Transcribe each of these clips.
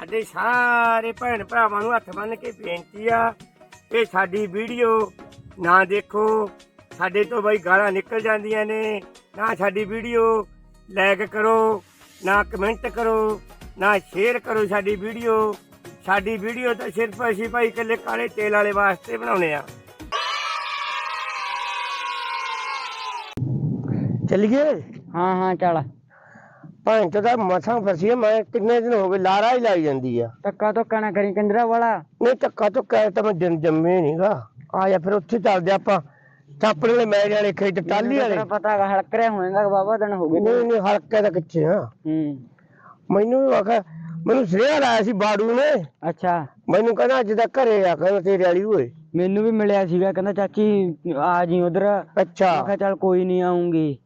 ਸਾਡੇ ਸਾਰੇ ਭੈਣ ਭਰਾਵਾਂ ਨੂੰ ਹੱਥ ਬੰਨ ਕੇ ਬੇਨਤੀ ਆ ਕਿ ਸਾਡੀ ਵੀਡੀਓ ਨਾ ਦੇਖੋ। ਸਾਡੇ ਤੋਂ ਬਈ ਗਾਲਾਂ ਨਿਕਲ ਜਾਂਦੀਆਂ ਨੇ। ਨਾ ਸਾਡੀ ਵੀਡੀਓ ਲਾਈਕ ਕਰੋ ਨਾ ਕਮੈਂਟ ਕਰੋ ਨਾ ਸ਼ੇਅਰ ਕਰੋ ਸਾਡੀ ਵੀਡੀਓ। ਸਾਡੀ ਵੀਡੀਓ ਤਾਂ ਸਿਰਫ ਅਸੀਂ ਭਾਈ ਇਕੱਲੇ ਕਾਲੇ ਤੇਲ ਵਾਲੇ ਵਾਸਤੇ ਬਣਾਉਨੇ ਆ। ਚੱਲੀਏ? ਹਾਂ ਹਾਂ ਚੱਲ। ਭਾਂ ਤਾਂ ਮਸਾਂ ਫਸੀ ਆ, ਮੈਂ ਕਿੰਨੇ ਦਿਨ ਹੋ ਗਏ ਲਾਰਾ ਹੀ ਲਾਈ ਜਾਂਦੀ ਆ। ਧੱਕਾ ਧੁੱਕਾ ਨਾ ਕਰੀ ਕੰਜਰਾ ਵਾਲਾ? ਨਹੀਂ ਧੱਕਾ ਤੋਂ ਕਹਿ ਤਾਂ ਮੈਂ ਜੰਮੇ ਨਹੀਂਗਾ ਆ ਜਾ ਫਿਰ ਉੱਥੇ ਚੱਲਦੇ ਆਪਾਂ। ਚਾਪੜੇ ਵਾਲੇ ਮੈਚ ਵਾਲੇ ਖੇਤ ਟਾਲੀ ਵਾਲੇ। ਤੇਰਾ ਪਤਾ ਹੈਗਾ ਹਲਕ ਰਿਹਾ ਹੋਏਗਾ ਬਾਬਾ ਦਿਨ ਹੋ ਗਏ। ਨਹੀਂ ਨਹੀਂ ਹਲਕੇ ਦਾ ਕਿੱਥੇ ਆ? ਹੂੰ। ਮੈਨੂੰ ਵੀ ਆਖਿਆ ਮੈਨੂੰ ਸ੍ਰੇਆ ਲਾਇਆ ਸੀ ਬਾੜੂ ਨੇ। ਅੱਛਾ। ਮੈਨੂੰ ਕਹਿੰਦਾ ਅੱਜ ਦਾ ਘਰੇ ਆ ਕਹਿੰਦਾ ਤੇਰੇ ਵਾਲੀ ਹੋਏ ਮੈਨੂੰ ਵੀ ਮਿਲਿਆ ਸੀਗਾ ਕਹਿੰਦਾ ਚਾਚੀ ਆ ਜੀ ਉਧਰ। ਮੈਂ ਅੱਛਾ ਕਿਹਾ ਚੱਲ ਕੋਈ ਨਹੀਂ ਆਉਂਗੀ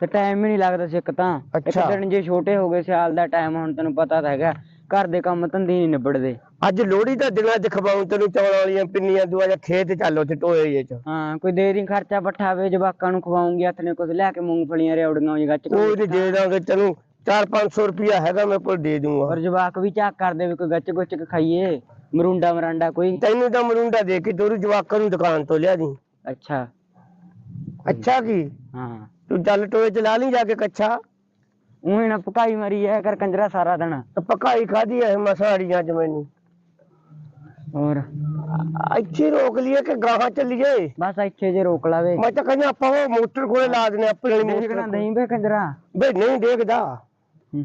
ਤੇ ਟਾਈਮ ਹੀ ਨਹੀਂ ਲੱਗਦਾ ਸੀ ਇੱਕ ਤਾਂ। ਇੱਕ ਅੱਛਾ। ਦਿਨ ਜੇ ਛੋਟੇ ਹੋ ਗਏ ਸਿਆਲ ਦਾ ਟਾਈਮ ਹੁਣ ਤੈਨੂੰ ਪਤਾ ਤਾਂ ਹੈਗਾ। ਘਰ ਦੇ ਕੰਮ ਧੰਦੇ ਨਹੀਂ ਨਿਬੜਦੇ। ਅੱਜ ਲੋਹੜੀ ਦਾ ਦਿਨਾਂ ਚ ਖਵਾਉਂ ਤੈਨੂੰ ਚੌਲਾਂ ਵਾਲੀਆਂ ਪਿੰਨੀਆਂ ਦੂਆ ਜਾਂ ਖੇਤ ਚੱਲ ਉੱਥੇ ਟੋਏ ਜੇ ਚ। ਹਾਂ ਕੋਈ ਦੇ ਦੀ ਖਰਚਾ ਪੱਠਾ ਵੇ ਜਵਾਕਾਂ ਨੂੰ ਖਵਾਉਂਗੀ ਹੱਥ ਨੇ ਕੁਝ ਲਿਆ ਕੇ ਮੂੰਗਫਲੀਆਂ ਰਿਉੜੀਆਂ ਉਹ ਗੱਚ ਕੋਈ ਨਹੀਂ ਦੇ ਦਾਂਗੇ ਤੈਨੂੰ। 4-500 ਰੁਪਇਆ ਹੈਗਾ ਮੇਰੇ ਕੋਲ ਦੇ ਦੂੰਗਾ। ਔਰ ਜਵਾਕ ਵੀ ਝਾਕ ਕਰਦੇ ਵੀ ਕੋਈ ਗੱਚ ਗੁੱਚ ਕੇ ਖਾਈਏ। ਮਰੁੰਡਾ ਮਰਾਂਡਾ ਕੋਈ। ਤੈਨੂੰ ਤਾਂ ਮਰੂੰਡਾ ਦੇ ਕੇ ਤੋਰੂ ਜਵਾਕਾਂ ਨੂੰ ਦੁਕਾਨ ਤੋਂ ਲਿਆ ਦੀ। ਅੱਛਾ। ਅੱਛਾ ਕੀ? ਹਾਂ। ਤੂੰ ਚੱਲ ਟੋਏ ਚ ਲਾ ਲਈ ਜਾ ਕੇ ਕੱਛਾ। ਉਹੀ ਨਾ ਪਕਾਈ ਮਰੀ ਐ ਕਰ ਕੰਜਰਾ ਸਾਰਾ ਦਿਨ। ਤੇ ਪਕਾਈ ਖਾਦੀ ਐ ਮਸਾੜੀਆਂ ਚ ਮੈਨੂੰ। ਹੋਰ? ਆ- ਇੱਥੇ ਰੋਕ ਲਈਏ ਕਿ ਗਾਹਾਂ ਚੱਲੀਏ? ਬਸ ਇੱਥੇ ਜੇ ਰੋਕ ਲਾਵੇ। ਮੈਂ ਤਾਂ ਕਹਿੰਦਾ ਆਪਾਂ ਉਹ ਮੋਟਰ ਕੋਲੇ ਲਾ ਦਨੇ ਆਪਣੇ ਵਾਲੀ ਦੇਖਣਾ ਮੋਟਰ ਨਹੀਂ ਵੇ ਕੰਜਰਾ। ਬੇ ਨਹੀਂ ਦੇਖਦਾ। ਹੂੰ।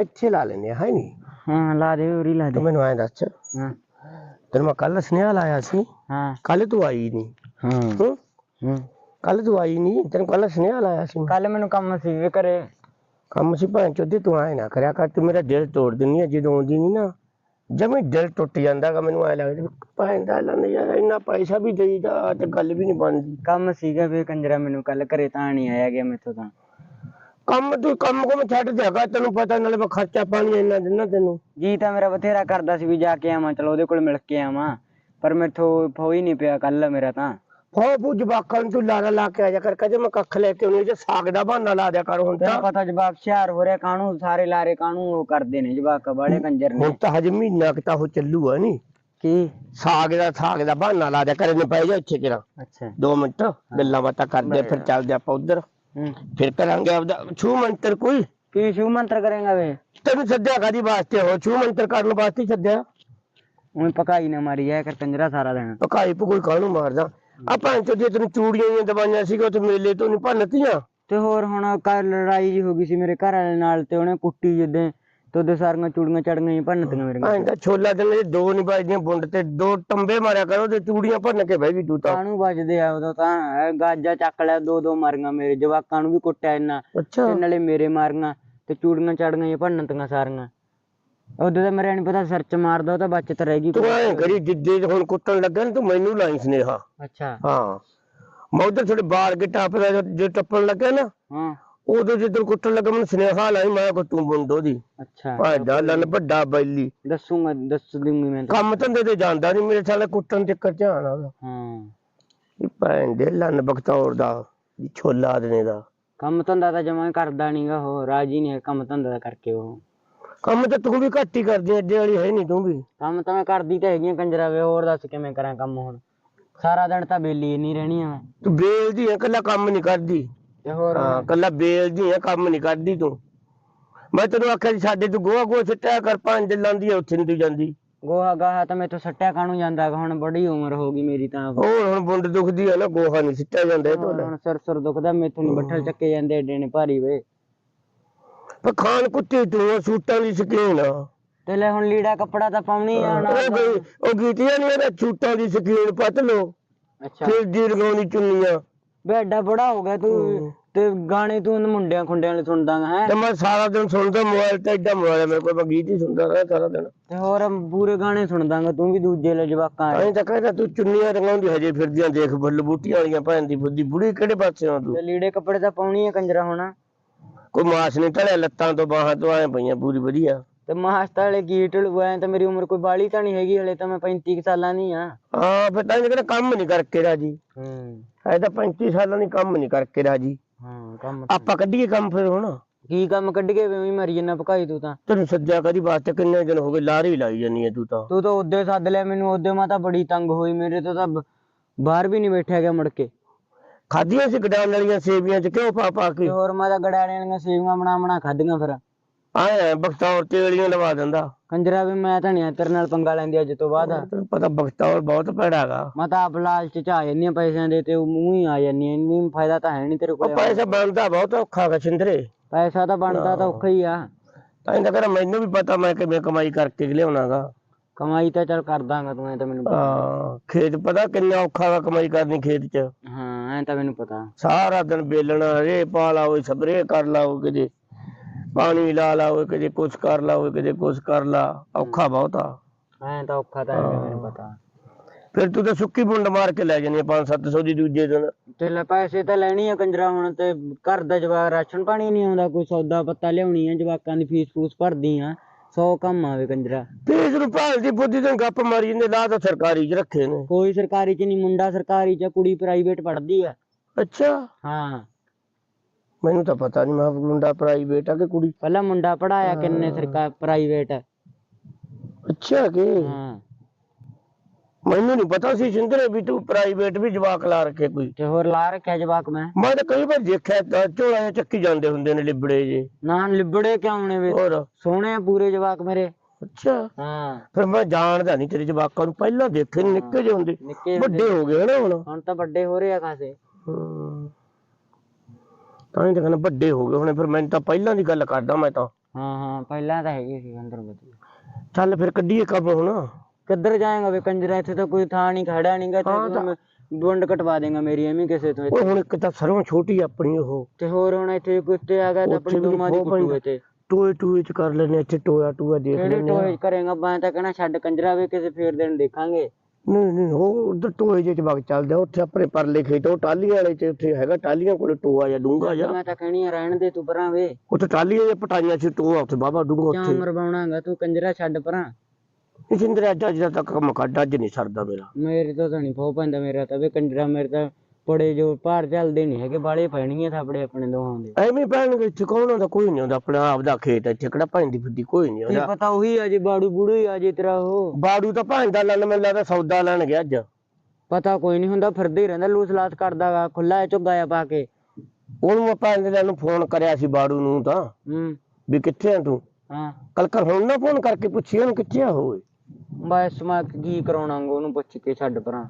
ਇੱਥੇ ਲਾ ਲੈਨੇ ਹੈ ਨਹੀਂ ਹਾਂ ਲਾ ਦੇ ਉਰੀ ਲਾ ਤੂੰ ਦੇ ਮੈਨੂੰ ਐਂ ਦੱਸ। ਹਾਂ। ਤੈਨੂੰ ਮੈਂ ਕੱਲ ਸੁਨੇਹਾ ਲਾਇਆ ਸੀ। ਹਾਂ। ਕੱਲ ਤੂੰ ਆਈ ਨਹੀਂ ਹਾਂ। ਹੂੰ। ਹੂੰ। ਕੱਲ ਤੂੰ ਆਈ ਨਹੀਂ ਤੈਨੂੰ ਕੱਲ ਸੁਨੇਹਾ ਲਾਇਆ ਸੀ ਕੱਲ ਮੈਨੂੰ ਕੰਮ ਸੀ ਵੇ ਘਰੇ। ਕੰਮ ਸੀ ਭਾਂ ਚੋਦੀ ਤੂੰ ਆਏ ਨਾ ਕਰਿਆ ਕਰ ਤੂੰ ਮੇਰਾ ਦਿਲ ਤੋੜ ਦਿੰਨੀ ਆ ਜਦੋਂ ਆਉਂਦੀ ਨਹੀਂ ਨਾ ਜਮੇ ਦਿਲ ਟੁੱਟ ਜਾਂਦਾਗਾ ਮੈਨੂੰ ਐ ਲੱਗਦਾ ਭਾਂ ਦਾ ਲੰਨ ਯਾਰ ਇੰਨਾ ਪੈਸਾ ਵੀ ਦੇਈਦਾ ਤੇ ਗੱਲ ਵੀ ਨਹੀਂ ਬਣਦੀ। ਕੰਮ ਸੀਗਾ ਵੇ ਕੰਜਰਾ ਮੈਨੂੰ ਕੱਲ ਘਰੇ ਤਾਂ ਨਹੀਂ ਆਇਆ ਗਿਆ ਮੈਥੋਂ ਤਾਂ। ਕੰਮ ਤੂੰ ਕੰਮ ਕੋਮ ਛੱਡ ਦੇਗਾ ਤੈਨੂੰ ਪਤਾ ਨਾਲੇ ਮੈਂ ਖਰਚਾ ਪਾਣੀ ਇੰਨਾ ਦਿੰਨਾ ਤੈਨੂੰ। ਜੀ ਤਾਂ ਮੇਰਾ ਬਥੇਰਾ ਕਰਦਾ ਸੀ ਵੀ ਜਾ ਕੇ ਆਵਾਂ ਚਲੋ ਉਹਦੇ ਕੋਲ ਮਿਲ ਕੇ ਆਵਾਂ ਪਰ ਮੈਥੋਂ ਹੋ ਹੀ ਨਹੀਂ ਪਿਆ ਕੱਲ ਮੇਰਾ ਤਾਂ। ਫੋ ਫੂ ਜਵਾਕਾਂ ਨੂੰ ਤੂੰ ਲਾਰਾ ਲਾ ਕੇ ਆ ਜਾ ਕਰ ਕਦੇ ਮੈਂ ਕੱਖ ਲੈ ਕੇ ਆਉਣੀ ਜੇ ਸਾਗ ਦਾ ਬਹਾਨਾ ਲਾ ਦਿਆ ਕਰ ਹੁਣ ਤੈਨੂੰ ਤਾਂ ਪਤਾ ਜਵਾਕ ਹੁਸ਼ਿਆਰ ਹੋ ਰਿਹਾ ਕਾਹਨੂੰ ਸਾਰੇ ਲਾਰੇ ਕਾਹਨੂੰ ਉਹ ਕਰਦੇ ਨੇ ਜਵਾਕ ਬਾੜੇ ਕੰਜਰ ਨੇ। ਹੁਣ ਤਾਂ ਹਜੇ ਮਹੀਨਾ ਕੁ ਤਾਂ ਉਹ ਚੱਲੂਗਾ ਨਹੀਂ ਕੀ? ਸਾਗ ਦਾ ਸਾਗ ਦਾ ਬਹਾਨਾ ਲਾ ਦਿਆ ਕਰ ਇਹਨੇ ਪੈ ਜਾ ਇੱਥੇ ਕਿਰਾ ਅੱਛਾ। 2 ਮਿੰਟ ਗੱਲਾਂ ਬਾਤਾਂ ਕਰਦੇ ਫਿਰ ਚੱਲਦੇ ਆਪਾਂ ਉਧਰ। ਹੂੰ। ਫਿਰ ਕਰਾਂਗੇ ਆਪਦਾ ਛੂ ਮੰਤਰ ਕੋਈ? ਕੀ ਸ਼ੂ ਮੰਤਰ ਕਰੇਗਾ ਵੇ? ਤੈਨੂੰ ਸੱਦਿਆ ਕਾਦੀ ਵਾਸਤੇ ਹੋ ਛੂ ਮੰਤਰ ਕਰਨ ਵਾਸਤੇ ਹੀ ਸੱਦਿਆ। ਉਹਨੇ ਪਕਾਈ ਨਾ ਮਾਰੀ ਜਾਇਆ ਕਰ ਕੰਜਰਾ ਸਾਰਾ ਦਿਨ। ਪਕਾਈ ਪਕੂਈ ਕਾਹਨੂੰ ਮਾਰਦਾ? ਆਪਾਂ ਇੰਚ ਜੇ ਤੈਨੂੰ ਚੂੜੀਆਂ ਦੀਆਂ ਦਵਾਈਆਂ ਸੀਗਾ ਉੱਥੇ ਮੇਲੇ ਤੋਂ ਨਹੀਂ ਭੰਨਤੀਆਂ? ਤੇ ਹੋਰ ਹੁਣ ਕੱਲ ਲੜਾਈ ਜੀ ਹੋ ਗਈ ਸੀ ਮੇਰੇ ਘਰ ਵਾਲੇ ਨਾਲ ਤੇ ਉਹਨੇ ਕੁੱਟੀ ਜਿੱਦਾਂ ਤੇ ਉਹਦੇ ਸਾਰੀਆਂ ਚੂੜੀਆਂ ਚੜੀਆਂ ਹੀ ਭੰਨਤੀਆਂ ਮੇਰੇ ਐਂ ਤਾਂ ਛੋਲਾ ਦਿਨ ਦੇ ਦੋ ਨਹੀਂ ਵੱਜਦੀਆਂ ਬੁੰਡ ਤੇ ਦੋ ਟੰਬੇ ਮਾਰਿਆ ਕਰੋ ਤੇ ਚੂੜੀਆਂ ਭੰਨ ਕੇ ਬਹਿ ਗਈ ਤੂੰ ਤਾਂ। ਕਾਹਨੂੰ ਵੱਜਦੇ ਆ ਉਦੋਂ ਤਾਂ? ਇਹ ਗਾਜਾ ਚੱਕ ਲਿਆ ਦੋ ਦੋ ਮਾਰੀਆਂ ਮੇਰੇ ਜਵਾਕਾਂ ਨੂੰ ਵੀ ਕੁੱਟਿਆ ਇੰਨਾ। ਅੱਛਾ। ਤੇ ਨਾਲੇ ਮੇਰੇ ਮਾਰੀਆਂ ਤੇ ਚੂੜੀਆਂ ਚੜੀਆਂ ਹੀ ਭੰਨਤੀਆਂ ਸਾਰੀਆਂ। ਉਦੋਂ ਤਾਂ ਮੇਰੇ ਨਹੀਂ ਪਤਾ ਸਿਰ ਚ ਮਾਰਦਾ ਉਹ ਤਾਂ ਬਚਤ ਰਹਿ ਗਈ ਤੂੰ ਐਂ ਕਰੀ ਜਿੱਦੇ ਹੁਣ ਕੁੱਟਣ ਲੱਗਾ ਨਾ ਤੂੰ ਮੈਨੂੰ ਲਾਈ ਸੁਨੇਹਾ। ਅੱਛਾ। ਹਾਂ। ਮੈਂ ਉਧਰ ਥੋੜੇ ਬਾਲ ਕੇ ਟੱਪਦਾ ਜੇ ਟੱਪਣ ਲੱਗਾ ਨਾ ਹਾਂ। ਉਦੋਂ ਜਦੋਂ ਕੁੱਟਣ ਲੱਗਾ ਮੈਨੂੰ ਸੁਨੇਹਾ ਲਾਈ ਮੈਂ ਕੋ ਤੂੰ ਬੁੰਡੋ ਦੀ। ਅੱਛਾ। ਭਾਂਡਾ ਲੰਨ ਵੱਡਾ ਬੈਲੀ। ਦੱਸੂਗਾ ਦੱਸ ਦੂੰਗੀ ਮੈਂ ਤਾਂ। ਕੰਮ ਧੰਦੇ ਤੇ ਜਾਂਦਾ ਨਹੀਂ ਮੇਰੇ ਸਾਲੇ ਕੁੱਟਣ ਤੇ ਕਰ ਧਿਆਨ ਆਉਂਦਾ ਹਾਂ। ਇਹ ਭੈਣ ਦੇ ਲੰਨ ਬਖਤੌਰ ਦਾ ਛੋਲਾ ਦੇਣੇ ਦਾ। ਕੰਮ ਧੰਦਾ ਤਾਂ ਜਮਾ ਕਰਦਾ ਨਹੀਂਗਾ ਉਹ ਰਾਜੀ ਨਹੀਂ ਕੰਮ ਧੰਦਾ ਕਰਕੇ ਉਹ। ਕੰਮ ਤਾਂ ਤੂੰ ਵੀ ਘੱਟ ਹੀ ਕਰਦੀ ਐਡੇ ਵਾਲੀ ਹੈ ਨਹੀਂ ਤੂੰ ਵੀ। ਕੰਮ ਤਾਂ ਮੈਂ ਕਰਦੀ ਤਾਂ ਹੈਗੀ ਆ ਕੰਜਰਾ ਵੇ ਹੋਰ ਦੱਸ ਕਿਵੇਂ ਕਰਾਂ ਕੰਮ ਹੁਣ? ਸਾਰਾ ਦਿਨ ਤਾਂ ਬੇਲੀ ਨਹੀਂ ਰਹਿਣੀ ਆ ਮੈਂ। ਤੂੰ ਬੇਲਦੀ ਐ ਕੱਲਾ ਕੰਮ ਨਹੀਂ ਕਰਦੀ। ਤੇ ਹੋਰ? ਹਾਂ ਕੱਲਾ ਬੇਲਦੀ ਐ ਕੰਮ ਨਹੀਂ ਕਰਦੀ ਤੂੰ। ਮੈਂ ਤੈਨੂੰ ਆਖਿਆ ਸੀ ਸਾਡੇ ਤੂੰ ਗੋਹਾ ਗੋਹਾ ਸਿੱਟਿਆ ਕਰ ਪੰਜ ਲਾਂਦੀ ਐ ਉੱਥੇ ਨਹੀਂ ਤੂੰ ਜਾਂਦੀ। ਗੋਹਾ ਗਾਹਾ ਤਾਂ ਮੈਥੋਂ ਸੱਟਿਆ ਕਾਹਨੂੰ ਜਾਂਦਾ ਗਾ, ਹੁਣ ਬੜੀ ਉਮਰ ਹੋ ਗਈ ਮੇਰੀ ਤਾਂ। ਹੋਰ ਹੁਣ ਬੁੰਡ ਦੁਖਦੀ ਐ ਨਾ ਗੋਹਾ ਨਹੀਂ ਸਿੱਟਿਆ ਜਾਂਦਾ ਇਹ ਤੋਂ ਹੁਣ ਸਿਰ ਸਿਰ ਦੁਖਦਾ ਮੈਥੋਂ ਨਹੀਂ ਬੱਠਲ ਚੱਕੇ ਜਾਂਦੇ ਏਡੇ ਨੇ ਭਾਰੀ ਵੇ। ਖਾਣ ਕੁੱਤੇ ਤੂੰ ਆ, ਸੂਟਾਂ ਦੀ ਸ਼ਕੀਨ ਆ। ਤੇ ਲੈ ਹੁਣ ਲੀੜਾ ਕੱਪੜਾ ਤਾਂ ਪਾਉਣੀ ਆ। ਉਹ ਨਾਲ ਗਈ ਉਹ ਗੀਤੀਆਂ ਨਹੀਂ ਇਹਦਾ ਸੂਟਾਂ ਦੀ ਸ਼ਕੀਨ ਪਤ ਲੋ ਅੱਛਾ। ਫਿਰ ਦੀ ਰਗਾਉਣੀ ਚੁੰਨੀਆਂ। ਵੇ ਐਡਾ ਬੜਾ ਹੋ ਗਿਆ ਤੂੰ ਤੇ ਗਾਣੇ ਤੂੰ ਮੁੰਡਿਆਂ ਖੁੰਡਿਆਂ ਵਾਲੇ ਸੁਣਦਾ ਹੈ? ਤੇ ਮੈਂ ਸਾਰਾ ਦਿਨ ਸੁਣਦਾ ਮੋਬਾਈਲ ਤੇ ਏਡਾ ਮੋਬਾਈਲ ਮੇਰੇ ਕੋਲ ਮੈਂ ਗੀਤ ਹੀ ਸੁਣਦਾ ਰਿਹਾ ਸਾਰਾ ਦਿਨ। ਤੇ ਹੋਰ ਪੂਰੇ ਗਾਣੇ ਸੁਣਦਾਗਾ ਤੂੰ ਵੀ ਦੂਜੇ ਲੈ ਜਵਾਕਾਂ ਵਾਲੇ। ਐਂ ਤਾਂ ਕਹਿੰਦਾ ਤੂੰ ਚੁੰਨੀਆਂ ਰੰਗਾਉਂਦੀ ਹਜੇ ਫਿਰਦੀਆਂ ਦੇਖ ਫੁੱਲ ਬੂਟੀਆਂ ਵਾਲੀਆਂ ਭੈਣ ਦੀ ਬੁੱਧੀ ਬੁੜੀ ਕਿਹੜੇ ਪਾਸੇ ਆ ਤੂੰ? ਤੇ ਲੀੜੇ ਕੱਪੜੇ ਤਾਂ ਪਾਉਣੀ ਆ ਕੰਜਰਾ ਹੁਣ। ਕੋਈ ਮਾਸ ਨਹੀਂ ਢਲਿਆ ਲੱਤਾਂ ਤੋਂ ਬਾਹਾਂ ਤੋਂ ਐ ਪਈਆਂ ਪੂਰੀ ਵਧੀਆ। ਤੇ ਮਹਾਸਤਾ ਵਾਲੇ ਗੀਟ ਲਵਾਏ ਤਾਂ ਮੇਰੀ ਉਮਰ ਕੋਈ ਬਾਲੀ ਤਾਂ ਨਹੀਂ ਹੈਗੀ ਹਲੇ ਤਾਂ ਮੈਂ 35 ਕੁ ਸਾਲਾਂ ਦੀ ਆ। ਹਾਂ ਫਿਰ ਤਾਂ ਕਹਿੰਦਾ ਕੰਮ ਨਹੀਂ ਕਰਕੇ ਰਾਜੀ। ਹੂੰ। ਐ ਤਾਂ 35 ਸਾਲਾਂ ਦੀ ਕੰਮ ਨਹੀਂ ਕਰਕੇ ਰਾਜੀ। ਹਾਂ ਕੰਮ ਆਪਾਂ ਕੱਢੀਏ ਕੰਮ ਫਿਰ ਹੁਣ। ਕੀ ਕੰਮ ਕੱਢ ਕੇ ਹੀ ਮਰੀ ਜੰਨਾ ਭਕਾਈ ਤੂੰ ਤਾਂ। ਤੈਨੂੰ ਸੱਦਿਆ ਕਦੀ ਵਾਸਤੇ ਕਿੰਨੇ ਦਿਨ ਹੋ ਗਏ ਲਾਰੀ ਲਾਈ ਜਾਨੀ ਐ ਤੂੰ ਤਾਂ। ਤੂੰ ਤਾਂ ਉਹਦੇ ਸੱਦ ਲਿਆ ਮੈਨੂੰ ਉਹਦੇ ਮੈਂ ਤਾਂ ਬੜੀ ਤੰਗ ਹੋਈ ਮੇਰੇ ਤੋਂ ਤਾਂ ਬ- ਬਾਹਰ ਵੀ ਨਹੀਂ ਬੈਠਿਆ ਗਿਆ ਮੁੜ ਕੇ। ਖਾਧੀਆਂ ਸੀ ਗਡਾਨ ਵਾਲੀਆਂ ਸੇਵੀਆਂ ਚ? ਕਿਉਂ ਪਾ ਪਾ ਤੇ ਕੇ? ਹੋਰ ਮੈਂ ਤਾਂ ਗੜਾਣੇ ਵਾਲੀਆਂ ਸੇਵੀਆਂ ਬਣਾ ਬਣਾ ਖਾਧੀਆਂ ਫਿਰ। ਆਇਆ ਬਖਤੌਰ ਤੇਲੀਆਂ ਲਵਾ ਦਿੰਦਾ। ਕੰਜਰਾ ਵੀ ਮੈਂ ਤਾਂ ਨਹੀਂ ਤੇਰੇ ਨਾਲ ਪੰਗਾ ਲੈਂਦੀ ਅੱਜ ਤੋਂ ਬਾਅਦ। ਤੈਨੂੰ ਪਤਾ ਬਖਤੌਰ ਬਹੁਤ ਭੈੜਾਗਾ ਮੈਂ ਤਾਂ ਆਪ ਲਾਲਚ ਚ ਆ ਜਾਂਦੀ ਹਾਂ ਪੈਸਿਆਂ ਦੇ ਤੇ ਉਹ ਮੂੰਹ ਹੀ ਆ ਜਾਂਦੀ ਇੰਨੀ ਫਾਇਦਾ ਤਾਂ ਹੈ ਨਹੀਂ ਤੇਰੇ ਉਹ ਕੋਲ ਪੈਸਾ ਬਣਦਾ ਬਹੁਤ ਔਖਾ ਗਾ ਸਿੰਦਰੇ। ਪੈਸਾ ਤਾਂ ਬਣਦਾ ਤਾਂ ਔਖਾ ਹੀ ਆ। ਤਾਂ ਇਹਦਾ ਕਰ ਮੈਨੂੰ ਵੀ ਪਤਾ ਮੈਂ ਕਿਵੇਂ ਕਮਾਈ ਕਰਕੇ ਲਿਆਉਣਾਗਾ। ਕਮਾਈ ਤਾਂ ਚੱਲ ਕਰ ਦਾਂਗਾ ਤੂੰ ਐ ਤਾਂ ਮੈਨੂੰ ਪਤਾ। ਹਾਂ ਖੇਤ ਪਤਾ ਕਿੰਨਾ ਔਖਾ ਗਾ ਕਮਾਈ ਕਰਨੀ ਖੇਤ 'ਚ? ਹਾਂ ਐ ਤਾਂ ਮੈਨੂੰ ਪਤਾ। ਸਾਰਾ ਦਿਨ ਬੇਲਣਾ ਰੇ ਪਾ ਲਾਓ ਸਪਰੇ ਕਰ ਲਾਓ ਕਿਤੇ। ਪਾਣੀ ਲਾ ਲਾਓ ਕਿਤੇ ਕੁਛ ਕਰ ਲਾਓ ਕਿਤੇ ਕੁਛ ਕਰ ਲਾ। ਔਖਾ ਬਹੁਤ। ਆ ਐ ਤਾਂ ਔਖਾ ਤਾਂ ਹੈਗਾ ਮੈਨੂੰ ਪਤਾ। ਫਿਰ ਤੂੰ ਤਾਂ ਸੁੱਕੀ ਬੁੰਡ ਮਾਰ ਕੇ ਲੈ ਜਾਨੀ 5-700 ਦੀ ਦੂਜੇ ਦਿਨ। ਤੇ ਲੈ ਪੈਸੇ ਤਾਂ ਲੈਣੀ ਆ ਕੰਜਰਾ ਹੁਣ ਤੇ ਘਰ ਦਾ ਜਵਾਕ ਰਾਸ਼ਨ ਪਾਣੀ ਨਹੀਂ ਆਉਂਦਾ ਕੋਈ ਸੌਦਾ ਪੱਤਾ ਲਿਆਉਣੀ ਆ ਜਵਾਕਾਂ ਦੀ ਫੀਸ ਫੂਸ ਭਰਦੀ ਆ। ਸੌ ਕੰਮ ਆਵੇ ਕੰਜਰਾ। ਫੀਸ ਨੂੰ ਭਾਲਦੀ ਬੁੱਧੀ ਤੇ ਗੱਪ ਮਾਰੀ ਜਾਂਦੇ ਲਾ ਤਾਂ ਸਰਕਾਰੀ 'ਚ ਰੱਖੇ ਨੇ। ਕੋਈ ਸਰਕਾਰੀ ਚ ਨਹੀਂ ਮੁੰਡਾ ਸਰਕਾਰੀ ਚ ਕੁੜੀ ਪ੍ਰਾਈਵੇਟ ਪੜ੍ਹਦੀ ਆ। ਅੱਛਾ। ਹਾਂ। ਮੈਨੂੰ ਤਾਂ ਪਤਾ ਨਹੀਂ ਮੈਂ ਮੁੰਡਾ ਪ੍ਰਾਈਵੇਟ ਆ ਕਿ ਕੁੜੀ? ਪਹਿਲਾਂ ਮੁੰਡਾ ਪੜਾਇਆ ਕਿੰਨੇ ਸਰਕਾਰ ਪ੍ਰਾਈਵੇਟ ਅੱਛਾ ਕਿ? ਹਾਂ। ਮੈਨੂੰ ਨਹੀਂ ਪਤਾ ਸੀ ਸਿੰਦਰੇ ਵੀ ਤੂੰ ਪ੍ਰਾਈਵੇਟ ਵੀ ਜਵਾਕ ਲਾ ਰੱਖੇ ਕੋਈ। ਤੇ ਹੋਰ ਲਾ ਰੱਖਿਆ ਜਵਾਕ ਮੈਂ? ਮੈਂ ਤਾਂ ਕਈ ਵਾਰ ਦੇਖਿਆ ਤਾਂ ਝੋਲਾ ਜਿਹਾ ਚੱਕੀ ਜਾਂਦੇ ਹੁੰਦੇ ਨੇ ਲਿਬੜੇ ਜੇ। ਨਾ ਲਿਬੜੇ ਕਿਉਂ ਨੇ ਵੇ? ਹੋਰ? ਸੋਹਣੇ ਆ ਪੂਰੇ ਜਵਾਕ ਮੇਰੇ। ਅੱਛਾ। ਹਾਂ। ਫਿਰ ਮੈਂ ਜਾਣਦਾ ਨਹੀਂ ਤੇਰੇ ਜਵਾਕਾਂ ਨੂੰ ਪਹਿਲਾਂ ਦੇਖੇ ਨੀ ਨਿੱਕੇ ਜਿਹੇ ਹੁੰਦੇ। ਨਿੱਕੇ ਵੱਡੇ ਹੋ ਗਏ ਨਾ ਹੁਣ। ਹੁਣ ਤਾਂ ਵੱਡੇ ਹੋ ਰਹੇ ਆ ਖਾਸੇ ਹਮ। ਤਾਂ ਹੀ ਤਾਂ ਕਹਿੰਦਾ ਵੱਡੇ ਹੋ ਗਏ ਹੁਣ ਫਿਰ ਮੈਨੂੰ ਤਾਂ ਪਹਿਲਾਂ ਦੀ ਗੱਲ ਕਰਦਾ ਮੈਂ ਤਾਂ। ਹਾਂ ਹਾਂ ਪਹਿਲਾਂ ਤਾਂ ਹੈਗੇ ਸੀ ਅੰਦਰ ਵਧੀਆ। ਚੱਲ ਫਿਰ ਕੱਢੀਏ ਕੰਮ ਹੁਣ। ਕਿੱਧਰ ਜਾਏਗਾ ਵੇ ਕੰਜਰਾ ਇੱਥੇ ਤਾਂ ਕੋਈ ਥਾਂ ਨਹੀਂ ਖੜਾ ਨਹੀਂਗਾ ਤੇ ਬੁੰਡ ਕਟਵਾ ਦੇਗਾ ਮੇਰੀ ਐਵੇਂ ਕਿਸੇ ਤੋਂ ਉਹ ਹੁਣ ਇੱਕ ਤਾਂ ਸਰੋਂ ਛੋਟੀ ਆਪਣੀ ਉਹ ਤੇ ਹੋਰ ਹੁਣ ਇੱਥੇ ਕੁੱਤੇ ਆ ਗਿਆ ਤਾਂ ਆਪਣੀ ਉੱਥੇ ਵੀ ਦੁਮਾ ਦੀ ਖੋਹ ਕੁੱਟੂ ਪੈਂਦਾ। ਇੱਥੇ ਟੋਏ ਟੋਏ ਚ ਕਰ ਲੈਨੇ ਇੱਥੇ ਟੋਇਆ ਟੋਆ ਦੇਖ ਕਿਹੜੇ ਲੈਨੇ ਟੋਏ ਕਰੇਗਾ ਮੈਂ ਤਾਂ ਕਹਿਣਾ ਛੱਡ ਕੰਜਰਾ ਵੇ ਕਿਸੇ ਫੇਰ ਦਿਨ ਦੇਖਾਂਗੇ ਨਹੀਂ ਨਹੀਂ ਉਹ ਉਧਰ ਟੋਏ ਜੇ ਚ ਵਗ ਚੱਲਦੇ ਆ, ਉੱਥੇ ਆਪਣੇ ਪਰਲੇ ਖੇਤ ਉਹ ਟਾਲੀਆਂ ਵਾਲੇ ਚ ਉੱਥੇ ਹੈਗਾ ਟਾਲੀਆਂ ਕੋਲੇ ਟੋਆ ਜਾਂ ਡੂੰਗਾ ਜਾਂ ਮੈਂ ਤਾਂ ਕਹਿਣੀ ਆ ਰਹਿਣ ਦੇ ਤੂੰ ਪਰਾਂ ਵੇ ਉੱਥੇ ਟਾਲੀਆਂ ਜਾਂ ਪਟਾਈਆਂ ਚ ਟੋਆ ਉੱਥੇ ਬਾਬਾ ਡੂੰਗਾ ਕਿਉਂ ਉੱਥੇ ਮਰਵਾਉਣਾਗਾ ਤੂੰ ਕੰਜਰਾ ਛੱਡ ਪਰਾਂ ਜਿੰਦਰ ਅੱਜ ਅੱਜ ਤੱਕ ਕੰਮ ਕੱਢ ਅੱਜ ਨਹੀਂ ਸਰਦਾ ਮੇਰਾ। ਮੇਰੇ ਤੋਂ ਤਾਂ ਨਹੀਂ ਫੋ ਪੈਂਦਾ ਮੇਰਾ ਤਾਂ ਵੇ ਕੰਜਰਾ ਮੇਰੇ ਤਾਂ ਬੜੇ ਜੋ ਭਾਰ ਚੱਲਦੇ ਨਹੀਂ ਹੈਗੇ ਬਾਲੇ ਪੈਣਗੀਆਂ ਥਾਪੜੇ ਆਪਣੇ ਦੋਹਾਂ ਦੇ। ਐਵੇਂ ਪੈਣਗੇ ਇੱਥੇ ਕੌਣ ਆਉਂਦਾ? ਕੋਈ ਨਹੀਂ ਆਉਂਦਾ ਆਪਣਾ ਆਪ ਦਾ ਖੇਤ ਹੈ, ਇੱਥੇ ਕਿਹੜਾ ਪੈਂਦੀ ਫਿਰਦੀ ਕੋਈ ਨਹੀਂ ਕੀ ਆਉਂਦਾ। ਪਤਾ ਉਹੀ ਆ ਜੇ ਬਾੜੂ ਬੂੜੂ ਹੀ ਆ ਜੇ ਤੇਰਾ ਉਹ। ਬਾੜੂ ਤਾਂ ਭਾਂਦਾ ਲੈਣ ਮੈਨੂੰ ਲੱਗਦਾ ਸੌਦਾ ਲੈਣ ਗਿਆ ਅੱਜ। ਪਤਾ ਕੋਈ ਨਹੀਂ ਹੁੰਦਾ ਫਿਰਦੇ ਹੀ ਰਹਿੰਦਾ ਲੂਸ ਲਾਸ ਕਰਦਾਗਾ ਖੁੱਲਾ ਝੁੱਗਾ ਆ ਪਾ ਕੇ। ਉਹਨੂੰ ਮੈਂ ਭਾਂਦੇ ਨੂੰ ਫੋਨ ਕਰਿਆ ਸੀ ਬਾੜੂ ਨੂੰ ਤਾਂ ਹੂੰ। ਵੀ ਕਿੱਥੇ ਆ ਤੂੰ? ਹਾਂ। ਕੱਲ ਕਰ ਹੁਣ ਨਾ ਫੋਨ ਕਰਕੇ ਪੁੱਛੀ ਉਹਨੂੰ ਕਿੱਥੇ ਆ ਹੋਏ ਬਸ ਮੈਂ ਕੀ ਕਰਾਉਣਾਗਾ ਉਹਨੂੰ ਪੁੱਛ ਕੇ ਛੱਡ ਪਰਾਂ।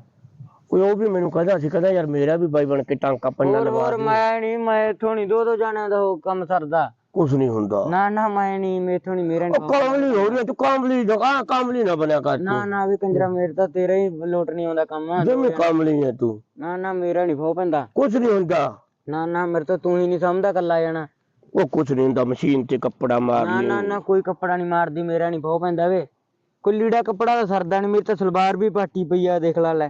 ਕੋਈ ਉਹ ਵੀ ਮੈਨੂੰ ਕਹਿੰਦਾ ਸੀ ਕਹਿੰਦਾ ਯਾਰ ਮੇਰਾ ਵੀ ਬਾਈ ਬਣ ਕੇ ਟਾਂਕਾ ਪੰਨਾ ਹੋਰ ਲਵਾ ਹੋਰ ਮੈਂ ਨਹੀਂ ਮੈਂ ਇੱਥੋਂ ਨਹੀਂ ਦੋ ਦੋ ਜਾਣਿਆਂ ਦਾ ਉਹ ਕੰਮ ਸਰਦਾ। ਕੁਛ ਨਹੀਂ ਹੁੰਦਾ। ਨਾ ਨਾ ਮੈਂ ਨਹੀਂ ਮੇਥੋਂ ਨਹੀਂ ਮੇਰਾ ਉਹ ਨਹੀਂ ਕਾਮਲੀ ਹੋ ਰਹੀ ਹੈ, ਤੂੰ ਕਾਮਲੀ ਦਾ ਕਾਮਲੀ ਨਾ ਬਣਿਆ ਕਰ ਨਾ ਨਾ ਵੀ ਕੰਜਰਾ ਮੇਰੇ ਤਾਂ ਤੇਰਾ ਹੀ ਲੋਟ ਨਹੀਂ ਆਉਂਦਾ ਕੰਮ। ਜਿਵੇਂ ਕਾਮਲੀ ਹੈ ਤੂੰ। ਨਾ ਨਾ ਮੇਰਾ ਨਹੀਂ ਫੋ ਪੈਂਦਾ। ਕੁਛ ਨਹੀਂ ਹੁੰਦਾ। ਨਾ ਨਾ ਮੇਰੇ ਤੋਂ ਤੂੰ ਹੀ ਨਹੀਂ ਸਮਝਦਾ ਕੱਲਾ ਜਾਣਾ। ਉਹ ਕੁਛ ਨਹੀਂ ਹੁੰਦਾ ਮਸ਼ੀਨ ਤੇ ਕੱਪੜਾ ਮਾਰ ਨਾ ਨਾ ਨਾ ਕੋਈ ਕੱਪੜਾ ਨਹੀਂ ਮਾਰਦੀ ਮੇਰਾ ਨਹੀਂ ਫੋ ਪੈਂਦਾ ਵੇ। ਕੋਈ ਲੀੜਾ ਕੱਪੜਾ ਦਾ ਸਰਦਾ ਨਹੀਂ ਮੇਰੀ ਤਾਂ ਸਲਵਾਰ ਵੀ ਪਾਟੀ ਪਈ ਆ ਦੇਖ ਲੈ ਲੈ।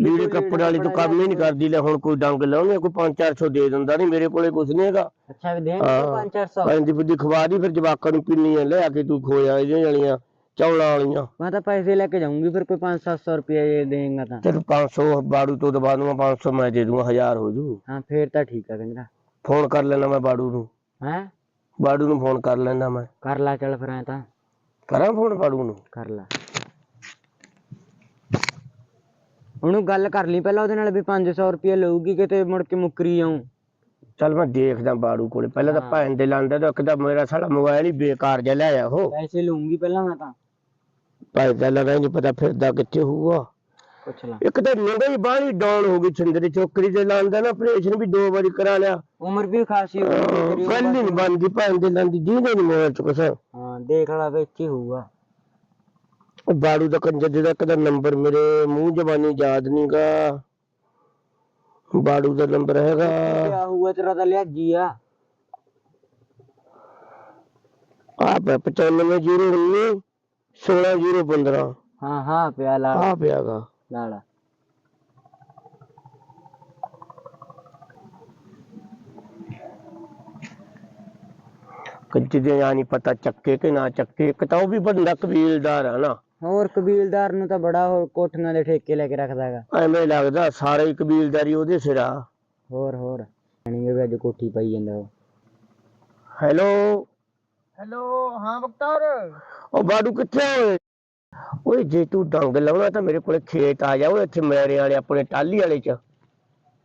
ਲੀੜੇ ਕੱਪੜੇ ਵਾਲੀ ਤੂੰ ਕੰਮ ਹੀ ਨਹੀਂ ਕਰਦੀ ਲੈ ਹੁਣ ਕੋਈ ਡੰਗ ਲਾਉਣੇ ਕੋਈ 5-400 ਦੇ ਦਿੰਦਾ ਨਹੀਂ ਮੇਰੇ ਕੋਲੇ ਕੁਛ ਨਹੀਂ ਹੈਗਾ। ਅੱਛਾ ਵੀ ਦੇ ਹਾਂ। 5-400 ਪੈਂਦੀ ਬੁੱਧੀ ਖਵਾ ਦੀ ਫਿਰ ਜਵਾਕਾਂ ਨੂੰ ਪਿੰਨੀਆਂ ਲੈ ਆ ਕੇ ਤੂੰ ਖੋਇਆ ਇਹਦੀਆਂ ਵਾਲੀਆਂ ਚੌਲਾਂ ਵਾਲੀਆਂ। ਮੈਂ ਤਾਂ ਪੈਸੇ ਲੈ ਕੇ ਜਾਊਂਗੀ ਫਿਰ ਕੋਈ 5-700 ਰੁਪਏ ਜੇ ਦੇਂਗਾ ਤਾਂ। ਤੈਨੂੰ 500 ਬਾੜੂ ਤੋਂ ਦਵਾ ਦੂੰਗਾ 500 ਮੈਂ ਦੇ ਦੂੰਗਾ 1000 ਹੋ ਜੂ। ਹਾਂ ਫੇਰ ਤਾਂ ਠੀਕ ਆ ਕੰਜਰਾ ਫੋਨ ਕਰ ਲੈਣਾ ਮੈਂ ਬਾੜੂ ਨੂੰ। ਹੈ? ਬਾੜੂ ਨੂੰ ਫੋਨ ਕਰ ਲੈਣਾ ਮੈਂ। ਕਰ ਲਾ ਚੱਲ ਫਿਰ ਐ ਤਾਂ। ਕਰਾਂ ਫੋਨ ਬਾੜੂ ਨੂੰ ਕਰ ਲਾ। ਉਹਨੂੰ ਗੱਲ ਕਰ ਲਈ ਪਹਿਲਾਂ ਉਹਦੇ ਨਾਲ ਵੀ 500 ਰੁਪਏ ਲਊਗੀ ਕਿਤੇ ਮੁੜ ਕੇ ਮੁੱਕਰੀ ਜਾਊ। ਚੱਲ ਮੈਂ ਦੇਖਦਾ ਬਾੜੂ ਕੋਲੇ। ਪਹਿਲਾਂ ਤਾਂ ਭੈਣ ਦੇ ਲਾਂਦਾ ਤਾਂ ਤਾਂ ਮੇਰਾ ਸਾਲਾ ਮੋਬਾਈਲ ਹੀ ਬੇਕਾਰ ਜਿਹਾ ਲੈ ਆਇਆ ਉਹ। ਪੈਸੇ ਲਊਂਗੀ ਪਹਿਲਾਂ ਮੈਂ ਤਾਂ। ਭਾਈ ਦਾ ਲਗਾ ਨਹੀਂ ਪਤਾ ਫਿਰਦਾ ਕਿੱਥੇ ਹੋਊਗਾ। ਲਾ। ਇੱਕ ਤਾਂ ਨਿੰਗਾ ਹੀ ਬਾਹਲੀ ਡਾਊਨ ਹੋ ਗਈ ਛਿੰਦਰੀ ਚੋਕਰੀ ਤੇ ਲਾਂਦਾ ਨਾ ਆਪਰੇਸ਼ਨ ਵੀ ਦੋ ਵਾਰੀ ਕਰਾ ਲਿਆ। ਉਮਰ ਵੀ ਖਾਸੀ ਹੋ ਗਈ ਹੀ ਨਹੀਂ ਬਣਦੀ ਭੈਣ ਦੇ ਲਾਂਦੀ ਜਿਹਦੇ ਨਹੀਂ ਮੋਬਾਈਲ ਚ ਕੁਛ। ਹਾਂ ਦੇਖ ਲਾ ਵਿੱਚ ਹੀ ਹੋਊਗਾ। ਉਹ ਬਾੜੂ ਦਾ ਕੰਜਰ ਜਿਹਦਾ ਕਦਾ ਨੰਬਰ ਮੇਰੇ ਮੂੰਹ ਜ਼ਬਾਨੀ ਯਾਦ ਨਹੀਂਗਾ ਬਾੜੂ ਦਾ ਨੰਬਰ ਹੈਗਾ। ਕਿਆ ਹੋਊਗਾ ਤੇਰਾ ਤਾਂ ਲਿਆਜੀ ਆ। ਆ ਪਿਆ 9509 16015 ਹਾਂ ਹਾਂ ਪਿਆ ਲਾ। ਆ ਪਿਆਗਾ ਲਾ ਲਾ ਕੰਜੇ ਦੇ ਆ ਨਹੀਂ ਪਤਾ ਚੱਕੇ ਕਿ ਨਾ ਚੱਕੇ ਇੱਕ ਤਾਂ ਉਹ ਵੀ ਬੰਦਾ ਕਬੀਲਦਾਰ ਆ ਨਾ ਹੋਰ ਕਬੀਲਦਾਰ ਨੂੰ ਤਾਂ ਬੜਾ ਹੋਰ ਕੋਠੀਆਂ ਦੇ ਠੇਕੇ ਲੈ ਕੇ ਰੱਖਦਾ ਹੈਗਾ ਐਵੇਂ ਲੱਗਦਾ ਸਾਰੇ ਹੀ ਕਬੀਲਦਾਰੀ ਉਹਦੇ ਸਿਰ ਆ ਹੋਰ ਹੋਰ ਨਹੀਂ ਵੀ ਅੱਜ ਕੋਠੀ ਪਾਈ ਜਾਂਦਾ ਉਹ ਹੈਲੋ ਹੈਲੋ ਹਾਂ ਬਖਤਾਰ ਉਹ ਬਾਡੂ ਕਿੱਥੇ ਓਏ ਓਏ ਜੇ ਤੂੰ ਡੰਗ ਲਾਉਣਾ ਤਾਂ ਮੇਰੇ ਕੋਲੇ ਖੇਤ ਆ ਜਾ ਓਏ ਇੱਥੇ ਮੇਰੇ ਵਾਲੇ ਆਪਣੇ ਟਾਲੀ ਵਾਲੇ ਚ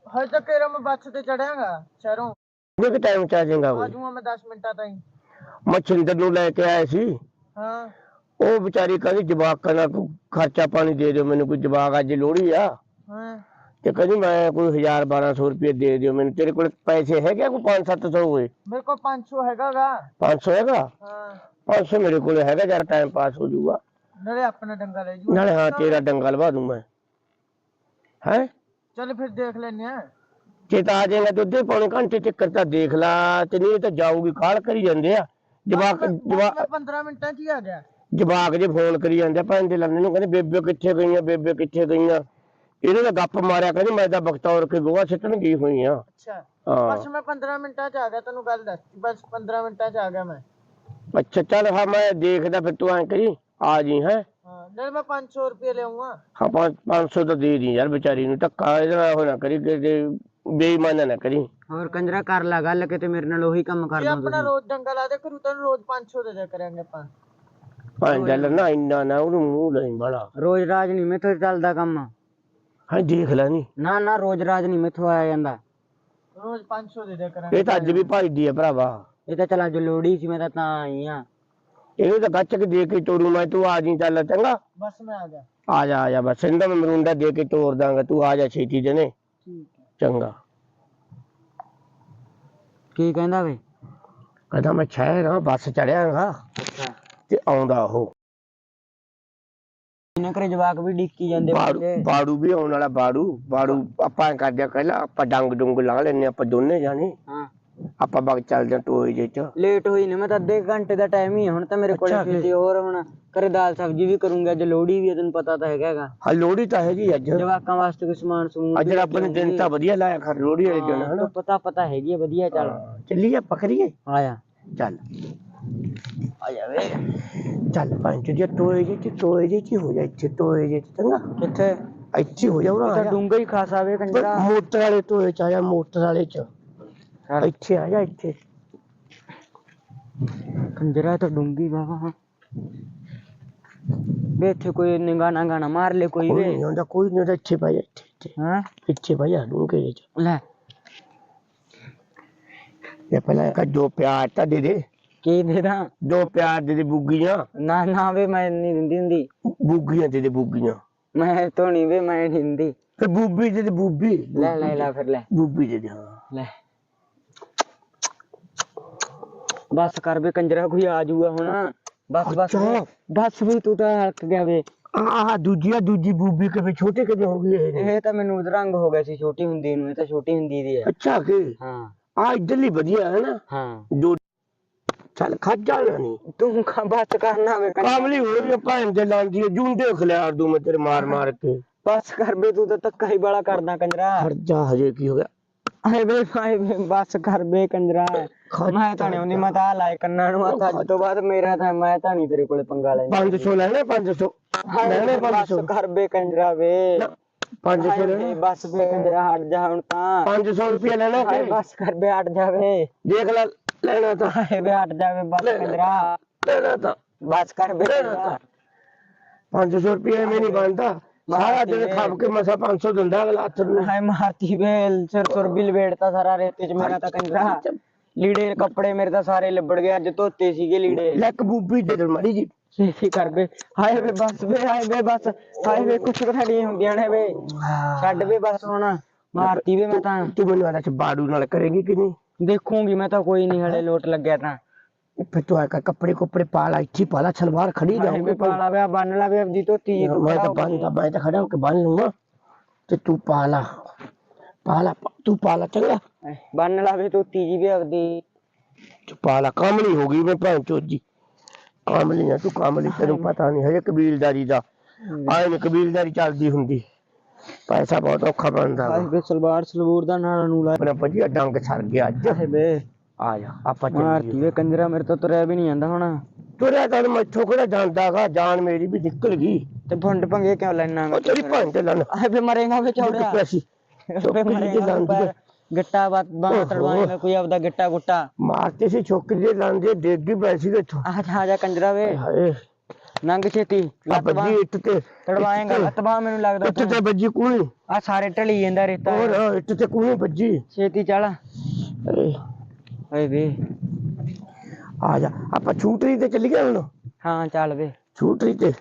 ਹਜੇ ਤੱਕ ਇਹਰਾ ਮੈਂ ਬੱਸ ਤੇ ਚੜਿਆਗਾ ਸ਼ਹਿਰੋਂ ਕਿੰਨੇ ਕੁ ਟਾਈਮ ਚ ਆ ਜਾਏਗਾ ਆ ਓਏ ਜਾਊਂਗਾ ਮੈਂ 10 ਮਿੰਟਾਂ ਤਾਈਂ ਮੈਂ ਛਿੰਦਰ ਨੂੰ ਲੈ ਕੇ ਆਇਆ ਸੀ ਹਾਂ ਉਹ ਵਿਚਾਰੀ ਕਹਿੰਦੀ ਜਵਾਕਾਂ ਦਾ ਕੋਈ ਖਰਚਾ ਪਾਣੀ ਦੇ ਦਿਓ ਮੈਨੂੰ ਕੋਈ ਜਵਾਕ ਅੱਜ ਲੋਹੜੀ ਆ ਹਾਂ ਤੇ ਕਹਿੰਦੀ ਮੈਂ ਕੋਈ 1000 1200 ਰੁਪਏ ਦੇ ਦਿਓ ਮੈਨੂੰ ਤੇਰੇ ਕੋਲ ਪੈਸੇ ਹੈਗੇ ਕੋਈ 5 700 ਹੋਏ ਮੇਰੇ ਕੋਲ 500 ਹੈਗਾਗਾ 500 ਹੈਗਾ ਹਾਂ 500 ਮੇਰੇ ਕੋਲ ਹੈਗਾ ਜਰਾ ਟਾਈਮ ਪਾਸ ਹੋ ਜਾਊਗਾ ਨਾਲੇ ਆਪਣਾ ਡੰਗਾ ਲੈ ਜੂ। ਨਾਲੇ ਹਾਂ ਤੇਰਾ ਡੰਗਾ ਲਵਾ ਦੂੰ ਮੈਂ। ਹੈ? ਚੱਲ ਫਿਰ ਦੇਖ ਲੈਨੇ ਆ ਜੇ ਤਾਂ ਆ ਜਾਏਗਾ ਦੁੱਧੇ ਪੌਣੇ ਘੰਟੇ ਚੱਕਰ ਤਾਂ ਦੇਖ ਲਾ ਤੇ ਨਹੀਂ ਤਾਂ ਜਾਊਗੀ ਕਾਲ ਕਰੀ ਜਾਂਦੇ ਆ? ਜਵਾਕ ਜਵਾਕ ਮੈਂ 15 ਮਿੰਟਾਂ 'ਚ ਹੀ ਆ ਗਿਆ। ਜਵਾਕ ਜੇ ਫੋਨ ਕਰੀ ਜਾਂਦੇ ਆ ਭੈਣ ਦੇ ਲੰਨੇ ਨੂੰ ਕਹਿੰਦੇ ਬੇਬੇ ਕਿੱਥੇ ਗਈਆਂ ਬੇਬੇ ਕਿੱਥੇ ਗਈਆਂ? ਇਹਨੇ ਤਾਂ ਗੱਪ ਮਾਰਿਆ ਕਹਿੰਦੀ ਮੈਂ ਤਾਂ ਬਖਤੌਰ ਕੇ ਗੋਆ ਸਿੱਟਣ ਗਈ ਹੋਈ ਆ। ਅੱਛਾ। ਹਾਂ। ਬਸ ਮੈਂ 15 ਮਿੰਟਾਂ 'ਚ ਆ ਗਿਆ ਤੈਨੂੰ ਗੱਲ ਦੱਸਤੀ ਬਸ 15 ਮਿੰਟਾਂ 'ਚ ਆ ਗਿਆ ਮੈਂ। ਅੱਛਾ ਚੱਲ ਹਾਂ ਮੈਂ ਦੇਖਦਾ ਫਿਰ ਤੂੰ ਐਂ ਕਰੀ। ਆ ਜੀ ਹੈ? ਹਾਂ ਨਾਲੇ ਮੈਂ 500 ਰੁਪਏ ਲਿਆਉਂਗਾ ਹਾਂ 500 ਤਾਂ ਦੇ ਦੀ ਯਾਰ ਵਿਚਾਰੀ ਨੂੰ ਧੱਕਾ ਇਹਦੇ ਨਾਲ ਹੋਣਾ ਕਰੀ ਕਿ ਬੇਈਮਾਨਾ ਨਾ ਕਰੀ। ਹੋਰ ਕੰਜਰਾ ਕਰ ਲਾ ਗੱਲ ਕਿਤੇ ਮੇਰੇ ਨਾਲ ਉਹੀ ਕੰਮ ਕਰ ਦੋ ਆਪਣਾ ਰੋਜ਼ ਡੰਗਾ ਲਾ ਦੇ ਕਰੂ ਤੈਨੂੰ ਰੋਜ਼ 500 ਦੇ ਦਿਆ ਕਰਾਂਗੇ ਆਪਾਂ। ਭਾਂ ਚੱਲ ਨਾ ਇੰਨਾ ਨਾ ਉਹਨੂੰ ਮੂੰਹ ਲਈ ਬੜਾ ਰੋਜ਼ ਰਾਜ ਨਹੀਂ ਮੈਥੋਂ ਚੱਲਦਾ ਕੰਮ। ਹਾਂ ਦੇਖ ਲੈ ਨੀ। ਨਾ ਨਾ ਰੋਜ਼ ਰਾਜ ਨਹੀਂ ਮੈਥੋਂ ਆਇਆ ਜਾਂਦਾ। ਰੋਜ਼ 500 ਦੇ ਦਿਆ ਕਰਾਂਗੇ। ਇਹ ਤਾਂ ਅੱਜ ਵੀ ਭਾਈਦੀ ਆ ਭਰਾਵਾ। ਇਹ ਤਾਂ ਚਲਾ ਜੋ ਲੋੜੀ ਸੀ ਮੈਂ ਤਾਂ ਤਾਂ ਆਈ ਆ। ਇਹਨੂੰ ਤਾਂ ਗੱਚ ਕੇ ਦੇ ਕੇ ਤੋਰੂ ਮੈਂ ਤੂੰ ਆ ਜੀ ਚੱਲ ਚੰਗਾ? ਬਸ ਮੈਂ ਆ ਗਿਆ। ਆ ਜਾ ਆ ਜਾ ਬਸ ਇਹਦਾ ਮੈਂ ਮਰੂੰਡਾ ਦੇ ਕੇ ਤੋਰ ਦਾਂਗਾ ਤੂੰ ਆ ਜਾ ਛੇਤੀ ਜਨੇ। ਠੀਕ ਹੈ। ਚੰਗਾ। ਕੀ ਕਹਿੰਦਾ ਵੇ? ਕਹਿੰਦਾ ਮੈਂ ਸ਼ਹਿਰ ਆ ਬੱਸ ਚੜਿਆਗਾ ਅੱਛਾ। ਤੇ ਆਉਂਦਾ ਉਹ। ਇਹਨਾਂ ਕਰੇ ਜਵਾਕ ਵੀ ਡਿੱਕੀ ਜਾਂਦੇ ਬਾੜੂ ਬੱਚੇ। ਬਾੜੂ ਵੀ ਆਉਣ ਵਾਲਾ ਬਾੜੂ। ਬਾੜੂ ਆਪਾਂ ਐਂ ਕਰਦੇ ਆ ਪਹਿਲਾਂ ਆਪਾਂ ਡੰਗ ਡੁੰਗ ਲਾ ਲੈਨੇ ਆਪਾਂ ਦੋਨੇ ਜਾਣੇ। ਹਾਂ। ਆਪਾਂ ਬਗ ਚੱਲਦੇ ਆ ਟੋਏ ਜੇ ਚ। ਲੇਟ ਹੋਈ ਨੇ ਮੈਂ ਤਾਂ ਅੱਧੇ ਘੰਟੇ ਦਾ ਟਾਈਮ ਹੀ ਹੈ ਹੁਣ ਤਾਂ ਮੇਰੇ ਕੋਲ ਅੱਛਾ ਫਿਰ। ਕਿਤੇ ਹੋਰ ਹੁਣ ਘਰੇ ਦਾਲ ਸਬਜ਼ੀ ਵੀ ਕਰੂੰਗਾ ਅੱਜ ਲੋੜੀ ਵੀ ਹੈ ਤੈਨੂੰ ਪਤਾ ਤਾਂ ਹੈਗਾ ਹੈਗਾ। ਹਾਂ ਲੋੜੀ ਤਾਂ ਹੈਗੀ ਅੱਜ। ਜਵਾਕਾਂ ਵਾਸਤੇ ਕੋਈ ਸਮਾਨ ਸਮੂਨ ਅੱਜ ਵੀ ਰੱਬ ਨੇ ਦਿਨ ਤਾਂ ਵਧੀਆ ਲਾਇਆ ਖਰ ਲੋੜੀ ਵਾਲੇ ਦਿਨ ਹਾਂ, ਹਨਾ। ਪਤਾ ਪਤਾ ਹੈਗੀ ਹੈ ਵਧੀਆ ਚੱਲ। ਹਾਂ, ਚੱਲੀਏ ਪਕੜੀਏ ਆਇਆ। ਚੱਲ। ਆ ਜਾਵੇ ਚੱਲ ਪੰਜ ਜੇ ਟੋਏ ਜੇ ਚ ਟੋਏ ਜੇ ਚ ਹੀ ਹੋ ਜਾ ਇੱਥੇ ਟੋਏ ਜੇ ਚ ਚੰਗਾ। ਕਿੱਥੇ? ਇੱਥੇ ਹੋ ਜਾ ਇਹ ਉਰਾ ਤਾਂ ਡੂੰਗਾ ਹੀ ਖਾਸਾ ਵੇ ਕੰਜਰਾ। ਮੋਟਰ ਵਾਲੇ ਟੋਏ ਚ ਆ ਜਾ ਮੋਟਰ ਵਾਲੇ ਚ। ਚੱਲ, ਇੱਥੇ ਆ ਜਾ ਇੱਥੇ। ਕੰਜਰਾ ਤਾਂ ਡੂੰਗੀ ਬਾਬਾ ਵੇ ਇੱਥੇ ਕੋਈ ਨਿਗਾਹ ਨਾ ਗਾਣਾ ਮਾਰ ਲੈ ਕੋਈ ਕੋਈ ਵੇ। ਨਹੀਂ ਹੁੰਦਾ ਕੋਈ ਨਹੀਂ ਹੁੰਦਾ ਇੱਥੇ ਜਾ ਇੱਥੇ ਇੱਥੇ। ਹਾਂ। ਇੱਥੇ ਜਾ ਡੂੰਘੇ ਜਿਹੇ ਚ। ਲੈ। ਇਹ ਪਹਿਲਾਂ ਇੱਕ ਦੋ ਪਿਆਰ ਤਾਂ ਦੇ ਦੇ। ਕੀ ਦੇ ਦਾਂ? ਪਿਆਰ ਦੇ ਦੇ ਬੁੱਗੀਆਂ। ਨਾ ਨਾ ਵੇ ਮੈਂ ਨਹੀਂ ਦਿੰਦੀ ਹੁੰਦੀ। ਬੁੱਗੀਆਂ ਦੇ ਦੇ ਬੁੱਗੀਆਂ। ਮੈਂ ਤੋਂ ਨਹੀਂ ਵੇ ਮੈਂ ਨਹੀਂ ਦਿੰਦੀ। ਫਿਰ ਬੂਬੀ ਦੇ ਦੇ ਬੂਬੀ। ਲੈ ਲੈ ਲੈ ਫਿਰ ਲੈ। ਬੂਬੀ ਦੇ ਦੇ ਹਾਂ। ਲੈ। ਬਸ ਕਰ ਵੇ ਕੰਜਰਾ ਕੋਈ ਆ ਜਾਊਗਾ ਹੁਣ ਬਸ ਬਸ ਅੱਛਾ। ਬਸ ਵੀ ਤੂੰ ਤਾਂ ਹਲਕ ਗਿਆ ਵੇ ਆਹ ਦੂਜੀ ਆ ਦੂਜੀ ਬੂਬੀ ਕਿਵੇਂ ਛੋਟੇ ਕਿਵੇਂ ਹੋ ਗਈ ਇਹ ਇਹ ਤਾਂ ਮੈਨੂੰ ਉਦਰੰਗ ਹੋ ਗਿਆ ਸੀ ਛੋਟੀ ਹੁੰਦੀ ਨੂੰ ਇਹ ਤਾਂ ਛੋਟੀ ਹੁੰਦੀ ਦੀ ਹੈ ਅੱਛਾ ਕਿ ਹਾਂ ਆ ਇਧਰਲੀ ਵਧੀਆ ਹੈ ਨਾ ਹਾਂ ਦੋ ਚੱਲ ਖੱਜ ਜਾਣਾ ਨਹੀਂ ਤੂੰ ਖਾ ਬਸ ਕਰਨਾ ਵੇ ਕੰਜਰਾ। ਕਾਮਲੀ ਹੋ ਰਹੀ ਭੈਣ ਦੇ ਲਾਂਦੀ ਹੈ ਜੂੰਡੇ ਖਿਲਾਰ ਦੂੰ ਮੈਂ ਤੇਰੇ ਮਾਰ ਮਾਰ ਕੇ ਬਸ ਕਰ ਵੇ ਤੂੰ ਤਾਂ ਧੱਕਾ ਹੀ ਬਾਲਾ ਕਰਦਾ ਕੰਜਰਾ ਹਟ ਜਾ ਹਜੇ ਕੀ ਹੋ ਗਿਆ ਵੇ ਵੇ ਬਸ ਕਰ ਵੇ ਕੰਜਰਾ ਮੈਂ ਤਾਂ ਨਹੀਂ ਆਉਂਦੀ ਮੈਂ ਤਾਂ ਆਹ ਲਾਏ ਕੰਨਾਂ ਨੂੰ ਹੱਥ ਅੱਜ ਤੋਂ ਬਾਅਦ ਮੇਰਾ ਤਾਂ ਮੈਂ ਤਾਂ ਨਹੀਂ ਤੇਰੇ ਕੋਲੇ ਪੰਗਾ ਲੈਣਾ 500 ਲੈਣੇ 500 ਲੈਣੇ ਬਸ 500 ਕਰ ਵੇ। ਕੰਜਰਾ ਵੇ 500 ਹਾਏ ਲੈਣੇ ਵੇ ਬਸ ਵੇ ਕੰਜਰਾ ਹਟ ਜਾ ਹੁਣ ਤਾਂ। 500 ਰੁਪਏ ਲੈਣਾ ਹਾਏ ਕਿ ਬਸ ਕਰ ਵੇ ਹਟ ਜਾਵੇ। ਦੇਖ ਲੈ ਲੈਣਾ ਤਾਂ। ਹਾਏ ਵੇ ਹਟ ਜਾਵੇ ਬਸ ਕੰਜਰਾ ਲੈਣਾ ਤਾਂ। ਬਸ ਕਰ ਵੇ ਕੰਜਰਾ 500 ਰੁਪਏ ਮੈਂ ਨਹੀਂ ਬਣਦਾ। ਸਾਰਾ ਦਿਨ ਖਾਬ ਕੇ ਮਸਾ 500 ਦਿੰਦਾ ਅਗਲਾ ਹੱਥ ਨੂੰ। ਹਾਏ ਮਾਰਤੀ ਵੇ ਸਿਰ ਸੁਰ ਵੀ ਲਵੇੜਤਾ ਸਾਰਾ ਰੇਤੇ ਚ ਮੇਰਾ ਤਾਂ ਕੰਜਰਾ ਲੀੜੇ ਕੱਪੜੇ ਮੇਰੇ ਤਾਂ ਸਾਰੇ ਲਿਬੜ ਗਏ ਅੱਜ ਧੋਤੇ ਸੀਗੇ ਲੀੜੇ। ਲੈ ਕਬੂਬੀ ਦੇ ਦੇ ਮਾੜੀ ਜੀ। ਛੇਤੀ ਕਰ ਵੇ ਹਾਏ ਵੇ ਬਸ ਵੇ ਹਾਏ ਵੇ ਬਸ। ਹਾਏ ਵੇ ਕੁਛ ਘੜੀਆਂ ਹੁੰਦੀਆਂ ਨੇ ਵੇ। ਛੱਡ ਵੇ ਬਸ ਹੁਣ। ਮਾਰਤੀ ਵੇ ਮੈਂ ਤਾਂ। ਤੂੰ ਮੈਨੂੰ ਆਦਾ ਚ ਬਾੜੂ ਨਾਲ ਕਰੇਗੀ ਕਿ ਨਹੀਂ? ਦੇਖੂੰਗੀ ਮੈਂ ਤਾਂ ਕੋਈ ਨਹੀਂ ਹਲੇ ਲੋਟ ਲੱਗਿਆ ਤਾਂ। ਫਿਰ ਤੂੰ ਆ ਕੇ ਕੱਪੜੇ ਕੁੱਪੜੇ ਪਾ ਲਾ ਇੱਥੇ ਪਾ ਲਾ ਸਲਵਾਰ ਖੜੀ ਜਾਊਗੀ ਵੇ ਪਾਲਾ ਵੇ ਬੰਨ ਲਾ ਵੇ ਆਪਦੀ ਧੋਤੀ ਇੱਕ ਮੈਂ ਤਾਂ ਬੰਨਦਾ ਮੈਂ ਤਾਂ ਖੜਾ ਹੋ ਕੇ ਬੰਨ ਲੂੰਗਾ ਤੇ ਤੂੰ ਪਾ ਲਾ। ਪਾ ਲਾ ਪਾ- ਤੂੰ ਪਾ ਲਾ ਚੰਗਾ। ਬੰਨ ਲਾ ਵੇ ਧੋਤੀ ਜੀ ਵੀ ਆਪਦੀ ਤੂੰ ਪਾ ਲਾ ਕਾਮਲੀ ਹੋ ਗਈ ਮੈਂ ਭੈਣ ਚੋਦੀ। ਕਾਮਲੀ ਆ ਤੂੰ ਕਾਮਲੀ ਤੈਨੂੰ ਪਤਾ ਨਹੀਂ ਹਜੇ ਕਬੀਲਦਾਰੀ ਦਾ। ਆਏ ਨੇ ਕਬੀਲਦਾਰੀ ਚੱਲਦੀ ਹੁੰਦੀ। ਪੈਸਾ ਬਹੁਤ ਔਖਾ ਬਣਦਾ ਵਾ। ਸਲਵਾਰ ਸਲਵੂਰ ਦਾ ਨਾਲ ਨੂੰ ਲਾ ਆਪਣਾ ਵਧੀਆ ਡੰਗ ਛੜ ਗਿਆ ਅੱਜ। ਹਾਏ ਵੇ। ਆ ਜਾ ਆਪਾਂ ਮਾਰਤੀ ਵੇ ਕੰਜਰਾ ਮੇਰੇ ਤੋਂ ਤੁਰਿਆ ਵੀ ਨਹੀਂ ਜਾਂਦਾ ਹੁਣ। ਤੁਰਿਆ ਤਾਂ ਮੈਥੋਂ ਕਿਹੜਾ ਜਾਂਦਾਗਾ ਜਾਨ ਮੇਰੀ ਵੀ ਨਿਕਲ ਗਈ। ਤੇ ਫੁੰਡ ਪੰਗੇ ਕਿਉਂ ਲੈਣਾ ਉਹ ਤੇਰੀ ਤੇ ਲੰਨ ਹਾਏ ਵੇ ਮਰੇਗਾ ਵੇ ਚੌੜਿਆ। ਪੈਸੀ ਚੁੱਪ ਮਰੇਗਾ ਗਿੱਟਾ ਬਾਤ ਬਾਹ ਓਹੋ। ਤੜਵਾਏਗਾ ਕੋਈ ਆਪਦਾ ਗਿੱਟਾ ਗੁੱਟਾ। ਮਾਰਤੇ ਸੀ ਛੋਕਰੀ ਦੇ ਲਾਂਦੇ ਡੇਗੀ ਪੈ ਸੀ ਇੱਥੋਂ ਆ ਜਾ ਜਾ ਕੰਜਰਾ ਵੇ। ਹਾਏ ਨੰਗ ਛੇਤੀ ਆ ਲੱਤ ਬਾਂਹ। ਇੱਟ ਤੇ। ਤੜਵਾਏਗਾ ਲੱਤ ਬਾਂਹ ਮੈਨੂੰ ਲੱਗਦਾ ਇੱਟ ਤੇ ਬੱਜੀ ਕੂਣੀ ਆ ਸਾਰੇ ਢਲੀ ਜਾਂਦਾ ਰੇਤਾ। ਹੋਰ ਇੱਟ ਤੇ ਕੂਣੀ ਬੱਜੀ ਛੇਤੀ ਚੱਲ। ਓਏ ਵੇ। ਆ ਜਾ ਆਪਾਂ ਛੂਟਰੀ ਤੇ ਚੱਲੀਏ ਹੁਣ? ਹਾਂ ਚੱਲ ਵੇ। ਛੂਟਰੀ ਤੇ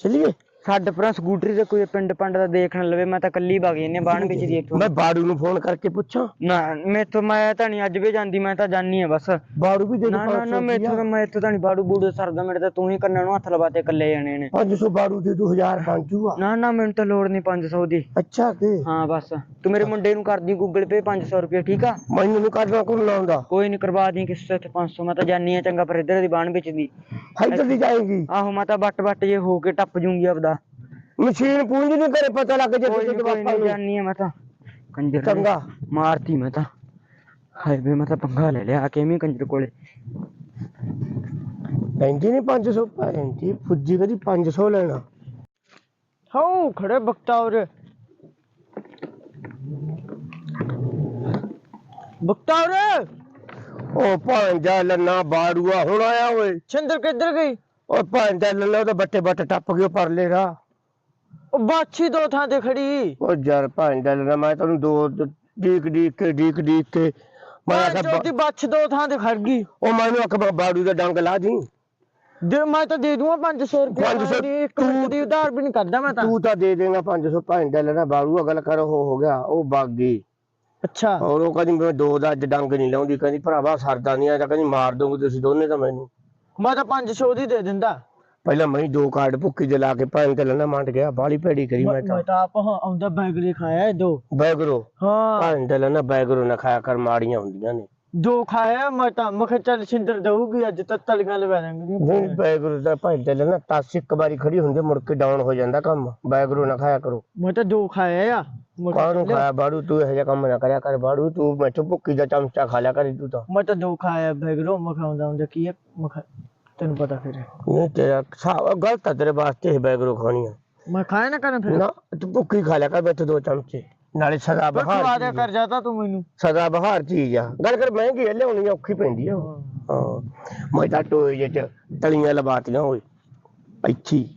ਚੱਲੀਏ? ਛੱਡ ਪਰਾਂ ਸਕੂਟਰੀ ਤੇ ਕੋਈ ਪਿੰਡ ਪੰਡ ਦਾ ਦੇਖਣ ਲਵੇ ਮੈਂ ਤਾਂ ਕੱਲੀ ਵਗ ਜੰਨੇ ਬਾਣ ਵਿੱਚ ਦੀ ਇੱਥੋਂ। ਮੈਂ ਬਾੜੂ ਨੂੰ ਫੋਨ ਕਰਕੇ ਪੁੱਛਾਂ। ਨਾ ਮੈਥੋਂ ਮੈਂ ਤਾਂ ਨਹੀਂ ਅੱਜ ਵੀ ਜਾਂਦੀ ਮੈਂ ਤਾਂ ਜਾਨੀ ਆ ਬਸ। ਬਾੜੂ ਵੀ ਦੇ ਨਾ ਨਾ ਨਾ ਮੈਥੋਂ ਤਾਂ ਮੈਥੋਂ ਤਾਂ ਨਹੀਂ ਬਾੜੂ ਬੂੜੂ ਸਰਦਾ ਮੇਰੇ ਤਾਂ ਤੂੰ ਹੀ ਕੰਨਾਂ ਨੂੰ ਹੱਥ ਲਵਾਤੇ ਇਕੱਲੇ ਜਾਣੇ ਨੇ। 500 ਬਾੜੂ ਦੇ 2000 ਬਣ ਜੂਗਾ ਨਾ ਨਾ ਮੈਨੂੰ ਤਾਂ ਲੋੜ ਨਹੀਂ 500 ਦੀ। ਅੱਛਾ ਕਿ ਹਾਂ ਬਸ। ਤੂੰ ਮੇਰੇ ਮੁੰਡੇ ਨੂੰ ਕਰਦੀ ਗੂਗਲ ਪੇ 500 ਰੁਪਏ ਠੀਕ ਆ? ਮੈਨੂੰ ਨੂੰ ਕਰਨਾ ਕੋਲ ਲਾਉਂਦਾ। ਕੋਈ ਨਹੀਂ ਕਰਵਾ ਦੀ ਕਿਸੇ ਤੇ 500 ਮੈਂ ਤਾਂ ਜਾਨੀ ਆ ਚੰਗਾ ਪਰ ਇੱਧਰ ਦੀ ਬਾਣ ਵਿੱਚ ਦੀ। ਇੱਧਰ ਦੀ ਜਾਏਗੀ ਆਹੋ ਮੈਂ ਤਾਂ ਬੱਟ ਬੱਟ ਜੇ ਹੋ ਕੇ ਟੱਪ ਜੂੰਗੀ ਆਪਦਾ ਮਸ਼ੀਨ ਪੂੰਝ ਨਹੀਂ ਕਰੇ ਪਤਾ ਲੱਗ ਜੇ ਕੋਈ ਤੁਸੀਂ ਨੀ, ਕੋਈ ਜਵਾਕਾਂ ਨੀ, ਨੂੰ ਜਾਨੀ ਆ ਮੈਂ ਤਾਂ ਕੰਜਰ ਨੇ ਚੰਗਾ ਮਾਰਤੀ ਮੈਂ ਤਾਂ ਹਾਏ ਵੇ ਮੈਂ ਤਾਂ ਪੰਗਾ ਲੈ ਲਿਆ ਕਿਵੇਂ ਕੰਜਰ ਕੋਲੇ ਲੈਂਦੀ ਨਹੀਂ 500 ਪੈਂਦੀ ਫੁੱਜੀ ਕਦੀ 500 ਲੈਣਾ ਹਾਉ ਖੜੇ ਬਖਤੌਰ ਬਖਤੌਰ ਉਹ ਭਾਂਜਾ ਲੰਨਾ ਬਾੜੂਆ ਹੁਣ ਆਇਆ ਓਏ। ਛਿੰਦਰ ਕਿੱਧਰ ਗਈ? ਉਹ ਭਾਂਜਾ ਲੱਲਾ ਉਹਦੇ ਬੱਟੇ ਬੱਟ ਟੱਪ ਗਿਓ ਪਰਲੇ ਰਾ ਉਹ ਬਾਛੀ ਦੋ ਥਾਂ ਤੇ ਖੜੀ। ਉਹ ਯਾਰ ਭਾਂਜਾ ਲੱਲਾ ਮੈਂ ਤੈਨੂੰ ਦੋ ਡੀਕ ਡੀਕ ਕੇ ਡੀਕ ਡੀਕ ਕੇ ਮੈਂ ਮੈਂ ਆਖਿਆ ਚੋਦੀ ਬੱਛ ਦੋ ਥਾਂ ਤੇ ਖੜ ਗਈ। ਉਹ ਮੈਨੂੰ ਆਖ ਬਾੜੂ ਦਾ ਡੰਗ ਲਾ ਦੀ। ਦੇ ਮੈਂ ਤਾਂ ਦੇ ਦੂੰਗਾ 500 ਰੁਪਏ 500 ਇੱਕ ਮਿੰਟ ਦੀ ਉਧਾਰ ਵੀ ਨਹੀਂ ਕਰਦਾ ਮੈਂ ਤਾਂ। ਤੂੰ ਤਾਂ ਦੇ ਦੇਗਾ 500 ਭਾਂਜਾ ਲੈਣਾ ਬਾੜੂ ਗੱਲ ਕਰ ਉਹ ਹੋ ਗਿਆ ਉਹ ਵਗ ਗਈ ਅੱਛਾ। ਔਰ ਉਹ ਕਹਿੰਦੀ ਮੈਂ ਦੋ ਦਾ ਅੱਜ ਡੰਗ ਨਹੀਂ ਲਾਉਂਦੀ ਕਹਿੰਦੀ ਭਰਾਵਾ ਸਰਦਾ ਨਹੀਂ ਆ ਤਾਂ ਕਹਿੰਦੀ ਮਾਰ ਦੋਗੇ ਤੁਸੀਂ ਦੋਨੇ ਤਾਂ ਮੈਨੂੰ। ਮੈਂ ਤਾਂ 500 ਦੀ ਦੇ ਦਿੰਦਾ। ਪਹਿਲਾਂ ਮੈਂ ਹੀ ਦੋ ਕਾਰਡ ਭੁੱਕੀ ਦੇ ਲਾ ਕੇ ਭਾਂ ਤੇ ਲੈਣਾ ਮੰਡ ਗਿਆ ਬਾਲੀ ਭੈੜੀ ਕਰੀ ਮੈਂ ਤਾਂ। ਮੈਂ ਤਾਂ ਆਪ ਆਉਂਦਾ ਬੈਗਲੇ ਖਾਇਆ ਇਹ ਦੋ। ਬੈਗਰੋ? ਹਾਂ। ਭਾਂ ਤੇ ਲੈਣਾ ਬੈਗਰੋ ਨਾ ਖਾਇਆ ਕਰ ਮਾੜੀਆਂ ਹੁੰਦੀਆਂ ਨੇ। ਦੋ ਖਾਇਆ ਮੈਂ ਤਾਂ ਮੈਂ ਕਿਹਾ ਚੱਲ ਸਿੰਦਰ ਦਊਗੀ ਅੱਜ ਤਾਂ ਤਲੀਆਂ ਲਵਾ ਦਾਂਗੇ ਨਹੀਂ ਬੈਗਰੋ ਦਾ ਭਾਂ ਤੇ ਲੈਣਾ ਤਸ ਇੱਕ ਵਾਰੀ ਖੜੀ ਹੁੰਦੀ ਮੁੜ ਕੇ ਡਾਊਨ ਹੋ ਜਾਂਦਾ ਕੰਮ। ਬੈਗਰੋ ਨਾ ਖਾਇਆ ਕਰੋ। ਮੈਂ ਤਾਂ ਦੋ ਖਾਇਆ ਆ ਮੈਂ ਕਿਹਾ ਕਾਹਨੂੰ ਖਾਇਆ? ਬਾੜੂ ਤੂੰ ਇਹੋ ਜਿਹਾ ਕੰਮ ਨਾ ਕਰਿਆ ਕਰ ਬਾੜੂ ਤੂੰ ਮੈਥੋਂ ਭੁੱਕੀ ਦਾ ਚਮਚਾ ਖਾ ਲਿਆ ਕਰੀ ਤੂੰ ਤਾਂ। ਮੈਂ ਤਾਂ ਦੋ ਖਾਇਆ ਬੈਗਰੋ ਮੈਂ ਖਾਉਂਦਾ ਹੁੰਦਾ ਕੀ ਹੈ ਮੈਂ ਖਾ ਤੈਨੂੰ ਪਤਾ ਫਿਰ। ਨਹੀਂ ਤੇਰਾ ਗਲਤ ਆ ਤੇਰੇ ਵਾਸਤੇ ਇਹ ਬੈਗਰੋ ਖਾਣੀ ਆ। ਮੈਂ ਖਾਇਆ ਨਾ ਕਰਨ ਫਿਰ? ਨਾ ਤੂੰ ਭੁੱਕੀ ਖਾ ਲਿਆ ਕਰ ਮੈਥੋਂ ਦੋ ਚਮਚੇ। ਨਾਲੇ ਸਦਾ ਬਹਾਰ ਦਿਆ ਕਰ ਜਾਤਾ ਤੂੰ ਮੈਨੂੰ। ਸਦਾ ਬਹਾਰ ਚੀਜ਼ ਆ। ਗੱਲ ਕਰ ਮਹਿੰਗੀ ਆ ਲਿਆਉਣੀ ਔਖੀ ਪੈਂਦੀ ਆ। ਉਹ। ਹਾਂ। ਮੈਂ ਤਾਂ ਟੋਏ ਜਿਹੇ ਚ ਤਲੀਆਂ ਲਵਾਤੀਆਂ ਓਏ। ਹੀ।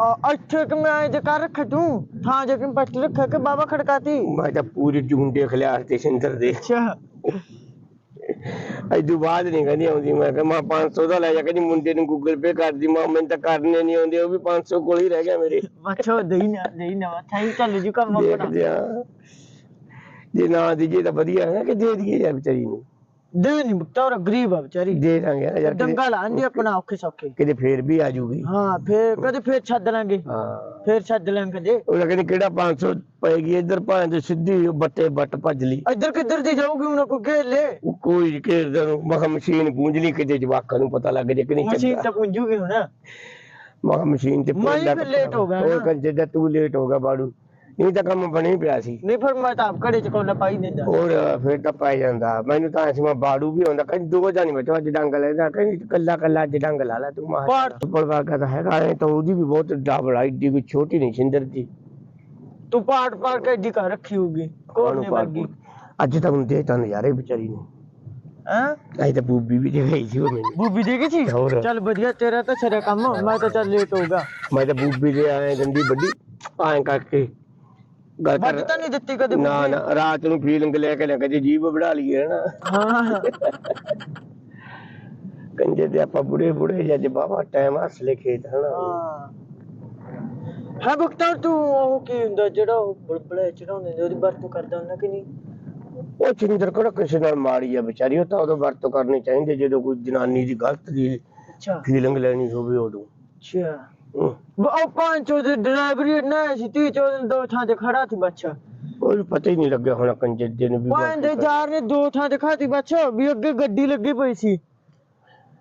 ਆ ਇੱਥੇ ਕਿ ਮੈਂ ਜੇ ਕਰ ਰੱਖ ਤੂੰ ਥਾਂ ਜੇ ਕਿ ਪੱਟ ਰੱਖ ਕੇ ਬਾਬਾ ਖੜਕਾਤੀ? ਮੈਂ ਤਾਂ ਪੂਰੀ ਜੂਨ ਦੇਖ ਲਿਆ ਤੇ ਸਿੰਦਰ ਦੇ। ਅੱਛਾ। ਅਜੂ ਬਾਅਦ ਨਹੀਂ ਕਹਿੰਦੀ ਆਉਂਦੀ ਮੈਂ ਕਿਹਾ ਮੈਂ 500 ਦਾ ਲੈ ਜਾ ਕਹਿੰਦੀ ਮੁੰਡੇ ਨੂੰ ਗੂਗਲ ਪੇ ਕਰ ਦੀ ਮੈਂ ਮੈਨੂੰ ਤਾਂ ਕਰਨੇ ਨਹੀਂ ਆਉਂਦੇ ਉਹ ਵੀ 500 ਕੋਲ ਹੀ ਰਹਿ ਗਿਆ ਮੇਰੇ। ਬੱਚੋ ਦੇਈ ਨਾ ਦੇਈ ਨਾ ਥਾਈ ਚੱਲ ਜੂ ਕੰਮ ਆਪਣਾ। ਦੇਖਦੇ ਆ ਜੇ ਨਾ ਦੀਜੇ ਤਾਂ ਵਧੀਆ ਹੈ ਕਿ ਦੇ ਦਈਏ ਯਾਰ ਵਿਚਾਰੀ ਨੂੰ? ਦੇ ਨਹੀਂ ਬੁੱਤਾਰ ਗਰੀਬ ਆ ਵਿਚਾਰੀ। ਦੇ ਦਾਂਗੇ ਯਾਰ ਡੰਗਾ ਲਾਂਦੀ ਆਪਣਾ ਔਖੇ ਸੌਖੇ। ਕਿਤੇ ਫੇਰ ਵੀ ਆ ਜੂਗੀ। ਹਾਂ ਫੇਰ ਕਦੇ ਫੇਰ ਛੱਡ ਲਾਂਗੇ। ਹਾਂ। ਫੇਰ ਛੱਡ ਲਾਂਗੇ ਕਦੇ ਉਹ ਕਹਿੰਦੀ ਕਿਹੜਾ 500 ਪਏਗੀ ਇੱਧਰ ਭਾਂ ਤੇ ਸਿੱਧੀ ਬੱਟੇ ਬੱਟ ਭੱਜ ਲਈ। ਇੱਧਰ ਕਿੱਧਰ ਦੀ ਜਾਊਗੀ ਉਹਨਾਂ ਕੋ ਘੇਲੇ ਕੋਈ ਘੇਰਦਾ ਨੂੰ ਮੈਂ ਕਿਹਾ ਮਸ਼ੀਨ ਗੂੰਜ ਲਈ ਕਿਤੇ ਜਵਾਕਾਂ ਨੂੰ ਪਤਾ ਲੱਗ ਜੇ ਕਿ ਨਹੀਂ ਮਸ਼ੀਨ ਤਾਂ ਪੁੰਜੂਗੀ ਹੁਣ। ਮੈਂ ਕਿਹਾ ਮਸ਼ੀਨ ਤੇ ਮੈਂ late ਹੋ ਗਿਆ ਉਹ ਨਾ। ਕੰਜੇ ਦਾ ਤੂੰ ਲੇਟ ਹੋ ਗਿਆ ਬਾੜੂ। ਨਹੀਂ ਤਾਂ ਕੰਮ ਬਣੇ ਹੀ ਪਿਆ ਸੀ। ਨਹੀਂ ਫਿਰ ਮੈਂ ਤਾਂ ਆਪ ਘੜੇ ਚ ਕੋਲਾ ਪਾਈ ਦਿੰਦਾ। ਹੋਰ ਫਿਰ ਤਾਂ ਪੈ ਜਾਂਦਾ। ਮੈਨੂੰ ਤਾਂ ਐਸੀ ਮੈਂ ਬਾੜੂ ਵੀ ਹੁੰਦਾ ਕਹਿੰਦੀ ਦੋ ਜਾਨੀ ਬੈਠਾ ਅੱਜ ਡੰਗ ਲੈਦਾ ਕਹਿੰਦੀ ਕੱਲਾ ਕੱਲਾ ਅੱਜ ਡੰਗ ਲਾ ਲੈ ਤੂੰ। ਮਾਰ ਪਾੜ। ਉੱਪਰ ਵਾਗਾ ਤਾਂ ਹੈਗਾ। ਐ ਤਾਂ ਉਹਦੀ ਵੀ ਬਹੁਤ ਡਬਲ ਆ ਏਡੀ ਕੋਈ ਛੋਟੀ ਨਹੀਂ ਸਿੰਦਰ ਦੀ। ਤੂੰ ਪਾੜ ਪਾੜ ਕੇ ਏਡੀ ਕਰ ਰੱਖੀ ਹੋਊਗੀ। ਕੋਨੇ ਵਰਗੀ ਅੱਜ ਤਾਂ ਹੁੰਦੇ ਤਾਂ ਨਜ਼ਾਰੇ ਵਿਚਾਰੀ ਨੂੰ। ਹਾਂ? ਅਜੇ ਤਾਂ ਬੂਬੀ ਵੀ ਦੇ ਗਈ ਸੀ ਉਹ ਮੈਨੂੰ। ਬੂਬੀ ਦੇ ਗਈ ਸੀ? ਹੋਰ। ਚੱਲ ਵਧੀਆ ਤੇਰਾ ਤਾਂ ਸਿਰੇ ਕੰਮ। ਮੈਂ ਤਾਂ ਚੱਲ ਲੇਟ ਹੋਊਗਾ ਮੈਂ ਤਾਂ ਬੂਬੀ ਦੇ ਆਏ ਗੰਦੀ ਵੱਡੀ। ਐਂ ਕਰਕੇ ਗੱਲ ਵੱਢ ਕਰ ਤਾਂ ਨਹੀਂ ਦਿੱਤੀ ਕਦੇ ਨਾ? ਨਾ ਰਾਤ ਨੂੰ ਫੀਲਿੰਗ ਲੈ ਕੇ ਨਾ ਕਦੇ ਜੀਬ ਵੜਾ ਲਈਏ ਨਾ ਹਾਂ। ਕੰਜੇ ਤੇ ਆਪਾਂ ਬੁੜੇ ਬੁੜੇ ਜੱਜ ਬਾਬਾ ਟਾਈਮ ਹੱਸਲੇ ਖੇਤ ਹਨਾ। ਹਾਂ। ਹਾਂ ਬਖਤਾਰ ਤੂੰ ਉਹ ਕੀ ਹੁੰਦਾ ਜਿਹੜਾ ਉਹ ਬੁਲਬੁਲੇ ਚੜਾਉਂਦੇ ਨੇ ਉਹਦੀ ਵਰਤੋਂ ਕਰਦਾ ਹੁੰਦਾ ਕਿ ਨਹੀਂ? ਉਹ ਚਿੰਦਰ ਕੋਲ ਕਿਸੇ ਨਾਲ ਮਾੜੀ ਆ ਵਿਚਾਰੀ ਉਹ ਤਾਂ ਉਦੋਂ ਵਰਤੋਂ ਕਰਨੀ ਚਾਹੀਦੀ ਜਦੋਂ ਕੋਈ ਜਨਾਨੀ ਦੀ ਗਲਤ ਦੀ ਫੀਲਿੰਗ ਲੈਣੀ ਹੋਵੇ ਉਦੋਂ। ਅੱਛਾ। ਉਹ ਪੰਜ ਉਹਦੇ ਡਰਾਈਵਰੀ ਨਾ ਸੀ ਤੀ ਚੋਦਨ ਦੋ ਥਾਂ ਤੇ ਖੜਾ ਸੀ ਬੱਚਾ। ਉਹ ਵੀ ਪਤਾ ਹੀ ਨਹੀਂ ਲੱਗਿਆ ਹੁਣ ਕੰਜੇ ਦੇ ਨੂੰ ਵੀ ਪੰਜ ਦੇ ਯਾਰ ਨੇ ਦੋ ਥਾਂ ਤੇ ਖਾਤੀ ਬੱਚਾ ਵੀ ਅੱਗੇ ਗੱਡੀ ਲੱਗੀ ਪਈ ਸੀ।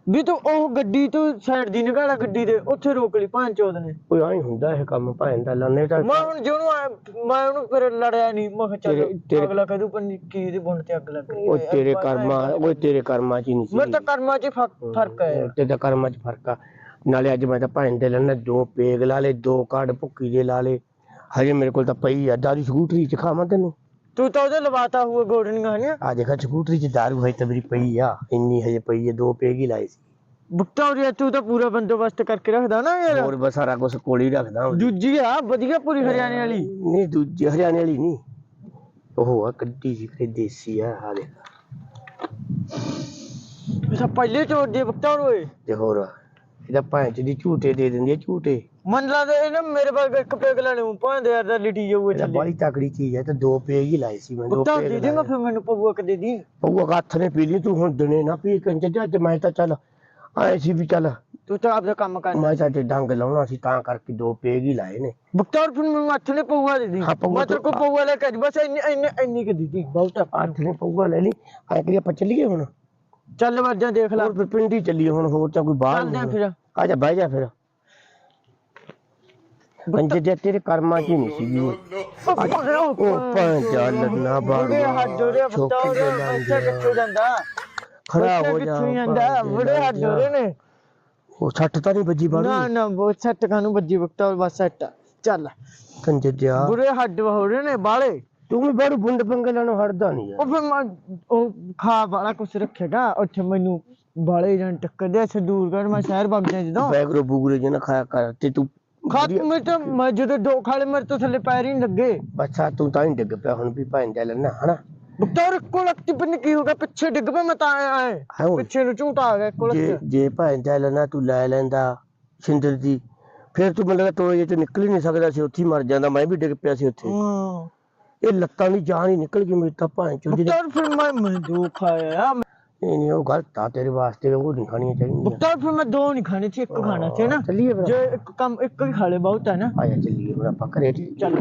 ਵੀ ਤੂੰ ਉਹ ਗੱਡੀ ਤੋਂ ਸਾਈਡ ਦੀ ਨਿਕਾਲਾ ਗੱਡੀ ਦੇ ਉੱਥੇ ਰੋਕ ਲਈ ਪੰਜ ਚੋਦ ਨੇ। ਕੋਈ ਆਈ ਹੁੰਦਾ ਇਹ ਕੰਮ ਭਾਂ ਦਾ ਲਾਣੇ ਤਾਂ ਮੈਂ ਹੁਣ ਜਿਹਨੂੰ ਮੈਂ ਉਹਨੂੰ ਫਿਰ ਲੜਿਆ ਨਹੀਂ ਮੈਂ ਚੱਲ ਤੇਰੇ- ਅਗਲਾ ਕਹਦੂ ਪਰ ਕੀ ਇਹਦੇ ਬੁਣ ਤੇ ਅੱਗ ਲੱਗ ਰਹੀ ਉਹ ਹੈ। ਤੇਰੇ ਕਰਮਾਂ ਉਹ ਤੇਰੇ ਕਰਮਾਂ ਚ ਹੀ ਨਹੀਂ ਸੀ ਮੇਰੇ ਤਾਂ ਕਰਮਾਂ 'ਚ ਫ਼ਰਕ ਫ਼ਰਕ ਹੈ ਤੇ ਤਾਂ ਕਰਮਾਂ ਚ ਫ਼ਰਕ ਆ। ਨਾਲੇ ਅੱਜ ਮੈਂ ਤਾਂ ਭਾਂ ਦੇ ਲੈਣਾ ਦੋ ਪੇਗ ਲਾ ਲੇ ਦੋ ਕਾਰਡ ਭੁੱਕੀ ਦੇ ਲਾ ਲੇ ਹਜੇ ਮੇਰੇ ਕੋਲ ਤਾਂ ਪਈ ਆ ਦਾਦੀ ਸਕੂਟਰੀ ਚ ਖਾਵਾਂ ਤੈਨੂੰ ਤੂੰ ਤਾਂ ਉਹਦੇ ਲਵਾਤਾ ਹੋਊਗਾ ਗੋਡਣੀਆਂ ਨੇ ਆ ਦੇਖਾ ਸਕੂਟਰੀ 'ਚ ਦਾਰੂ ਹੈ ਤਬਰੀ ਪਈ ਆ ਇੰਨੀ ਹਜੇ ਪਈ ਹੈ ਦੋ ਪੇਗ ਹੀ ਲਾਏ ਸੀ ਬੁੱਟਾ ਤੂੰ ਤਾਂ ਪੂਰਾ ਬੰਦੋਬਸਤ ਕਰਕੇ ਰੱਖਦਾ ਨਾ ਯਾਰ ਹੋਰ ਬਸ ਸਾਰਾ ਕੁਝ ਕੋਲ ਹੀ ਰੱਖਦਾ ਹਾਂ। ਦੂਜੀ ਆ ਵਧੀਆ ਪੂਰੀ ਹਰਿਆਣੇ ਵਾਲੀ ਨਹੀਂ ਦੂਜੀ ਹਰਿਆਣੇ ਵਾਲੀ ਨਹੀਂ ਉਹ ਆ ਕੱਢੀ ਜੀ ਕਿਤੇ ਦੇਸੀ ਆ ਆ ਦੇਖ ਅੱਛਾ ਪਹਿਲੇ ਚੋਰ ਦੇ ਬੁੱਟਾ ਓਏ ਤੇ ਹੋਰ ਇਹਦਾ ਭਾਂ ਚ ਦੀ ਝੂਟੇ ਦੇ ਦਿੰਦੀ ਆ ਝੂਟੇ। ਮਨ ਲੱਗਦਾ ਇਹ ਨਾ ਮੇਰੇ ਬਾਗ ਇੱਕ ਪੈਗ ਲੈਣੇ ਨੂੰ ਭਾਂਦੇ ਯਾਰ ਦਾ ਲਿਟੀ ਜਾਊ ਇਹਦਾ ਥੱਲੇ ਬੜੀ ਤਕੜੀ ਚੀਜ਼ ਹੈ ਤੇ ਦੋ ਪੇਗ ਹੀ ਲਾਏ ਸੀ ਮੈਂ ਦੋ ਬੁੱਟਾ ਪੇਗ ਦੇ ਦੇਗਾ ਫਿਰ ਮੈਨੂੰ ਪਊਆ ਕਦੇ ਦੀ ਪਊਆ ਹੱਥ ਨੇ ਪੀ ਲਈ ਤੂੰ ਹੁਣ ਦਿਨੇ ਨਾ ਪੀ ਕੰਜ ਅੱਜ ਮੈਂ ਤਾਂ ਚੱਲ ਆਏ ਸੀ ਵੀ ਚੱਲ ਤੂੰ ਤਾਂ ਆਪਦਾ ਕੰਮ ਕਰ। ਮੈਂ ਤਾਂ ਤੇ ਡੰਗ ਲਾਉਣਾ ਸੀ ਤਾਂ ਕਰਕੇ ਦੋ ਪੇਗ ਹੀ ਲਾਏ ਨੇ। ਬੁੱਟਾ ਫਿਰ ਮੈਨੂੰ ਹੱਥ ਨੇ ਪਊਆ ਦੇ ਦੀ। ਹਾਂ, ਪਊਆ ਮੈਂ ਤੇਰੇ ਕੋ ਤਾਂ- ਪਊਆ ਲੈ ਕੇ ਆਈ, ਬਸ ਇੰਨੀ ਇੰਨੀ ਇੰਨੀ ਕਿ ਦਿੱਤੀ ਬਹੁਤ ਆ। ਹੱਥ ਨੇ ਪਊਆ ਲੈ ਲਈ ਆ ਕਿ ਆਪਾਂ ਚੱਲੀਏ ਹੁਣ। ਚੱਲ ਵਰਜਾ ਦੇਖ ਲੈ। ਹੋਰ ਫਿਰ ਪਿੰਡ ਹੀ ਚੱਲੀਏ ਹੁਣ ਹੋਰ ਤਾਂ ਕੋਈ ਬਾਹਰ ਚੱਲਦੇ ਆ ਨਹੀਂ ਫਿਰ। ਆ ਜਾ ਬਹਿ ਜਾ ਫਿਰ। ਕੰਜੇ ਦੇ ਤੇਰੇ ਕਰਮਾਂ 'ਚ ਹੀ ਨਹੀਂ ਸੀਗੀ। ਉਹ ਉਹ ਪੰਜਾ ਲੰਨਾ ਬਾੜ ਹੱਥ ਜੋੜੇ ਬੁੱਟਾ ਉਹਦੇ ਬੱਚਾ ਕਿੱਥੇ ਜਾਂਦਾ? ਖੜਾ ਹੋ ਜਾ ਕਿੱਥੋਂ ਜਾਂਦਾ? ਬੁੜੇ ਹੱਥ ਜੋੜੇ ਨੇ। ਉਹ ਸੱਟ ਤਾਂ ਨਹੀਂ ਵੱਜੀ ਬਾੜੂ ਨਾ ਨਾ ਬਹੁਤ ਸੱਟ ਖਾਨੂੰ ਵੱਜੀ ਬੁੱਟਾ ਬਸ ਸੱਟ। ਚੱਲ। ਕੰਜੇ ਦਿਆ ਬੁੜੇ ਹੱਡ ਹੋ ਰਹੇ ਨੇ ਬਾਲੇ ਤੂੰ ਵੀ ਬਾੜੂ ਬੁੰਡ ਪੰਗੇ ਲੈਣੋਂ ਹਟਦਾ ਨਹੀਂ ਯਾਰ। ਉਹ ਫਿਰ ਮੈਂ ਉਹ ਖਾ ਵਾਲਾ ਕੁਛ ਰੱਖੇਗਾ ਉੱਥੇ ਮੈਨੂੰ ਬਾਲੇ ਜਣ ਟੱਕਰਦੇ ਅੱਛਾ ਦੂਰ ਕਰ ਮੈਂ ਸ਼ਹਿਰ ਵਗ ਜਾ ਜਦੋਂ। ਬੈਗਰੋ ਬੁਗਰੇ ਜਿਹਨਾਂ ਖਾਇਆ ਕਰ ਤੇ ਤੂੰ ਖਾਤ ਮੈਂ ਤਾਂ ਮੈਂ ਜਦੋਂ ਦੋ ਖਾਲੇ ਮੇਰੇ ਤੋਂ ਥੱਲੇ ਪੈਰ ਹੀ ਨੀ ਲੱਗੇ। ਬੱਚਾ ਤੂੰ ਤਾਂ ਹੀ ਡਿੱਗ ਪਿਆ ਹੁਣ ਵੀ ਭਾਂਜਾ ਲੈਣਾ ਹਨਾ? ਬੁੱਟਾ ਕੋਲ ਲੱਤੀ ਪਨ ਕੀ ਹੋ ਗਿਆ ਪਿੱਛੇ ਡਿੱਗ ਪਿਆ ਮੈਂ ਤਾਂ ਆਇਆ ਹੈ ਪਿੱਛੇ ਨੂੰ ਝੂਟਾ ਆ ਗਿਆ ਕੋਲ ਜੇ ਜੇ ਭਾਂਜਾ ਲੈਣਾ ਤੂੰ ਲੈ ਲੈਂਦਾ ਸਿੰਦਰ ਜੀ ਫਿਰ ਤੂੰ ਮੈਨੂੰ ਲੱਗਦਾ ਟੋਏ ਚ ਨਿਕਲ ਹੀ ਨਹੀਂ ਸਕਦਾ ਸੀ ਉੱਥੇ ਹੀ ਮਰ ਜਾਂਦਾ ਮੈਂ ਵੀ ਡਿੱਗ ਪਿਆ ਸੀ ਉੱਥੇ। ਹਾਂ। ਇਹ ਲੱਤਾਂ ਦੀ ਜਾਨ ਹੀ ਨਿਕਲ ਗਈ ਮੇਰੀ ਤਾਂ ਭਾਂਚੋ ਦੀ ਬੁੱਟਾ ਫਿਰ ਮੈਂ ਮੈਨੂੰ ਦੁੱਖ ਆਇਆ ਨਹੀਂ ਨਹੀਂ ਉਹ ਗਲਤ ਆ ਤੇਰੇ ਵਾਸਤੇ ਉਹ ਨਹੀਂ ਖਾਣੀਆਂ ਚਾਹੀਦੀਆਂ। ਬੁੱਟਾ ਫਿਰ ਮੈਂ ਦੋ ਨਹੀਂ ਖਾਣੇ ਸੀ ਇੱਕ ਖਾਣਾ ਸੀ ਨਾ? ਚੱਲੀਏ ਫਿਰ। ਜੇ ਇੱਕ ਕੰਮ ਇੱਕ ਹੀ ਖਾ ਲੇ ਬਹੁਤ ਹੈ ਨਾ। ਆਇਆ ਚੱਲੀਏ ਹੁਣ ਆਪਾਂ ਘਰੇ। ਚੱਲ।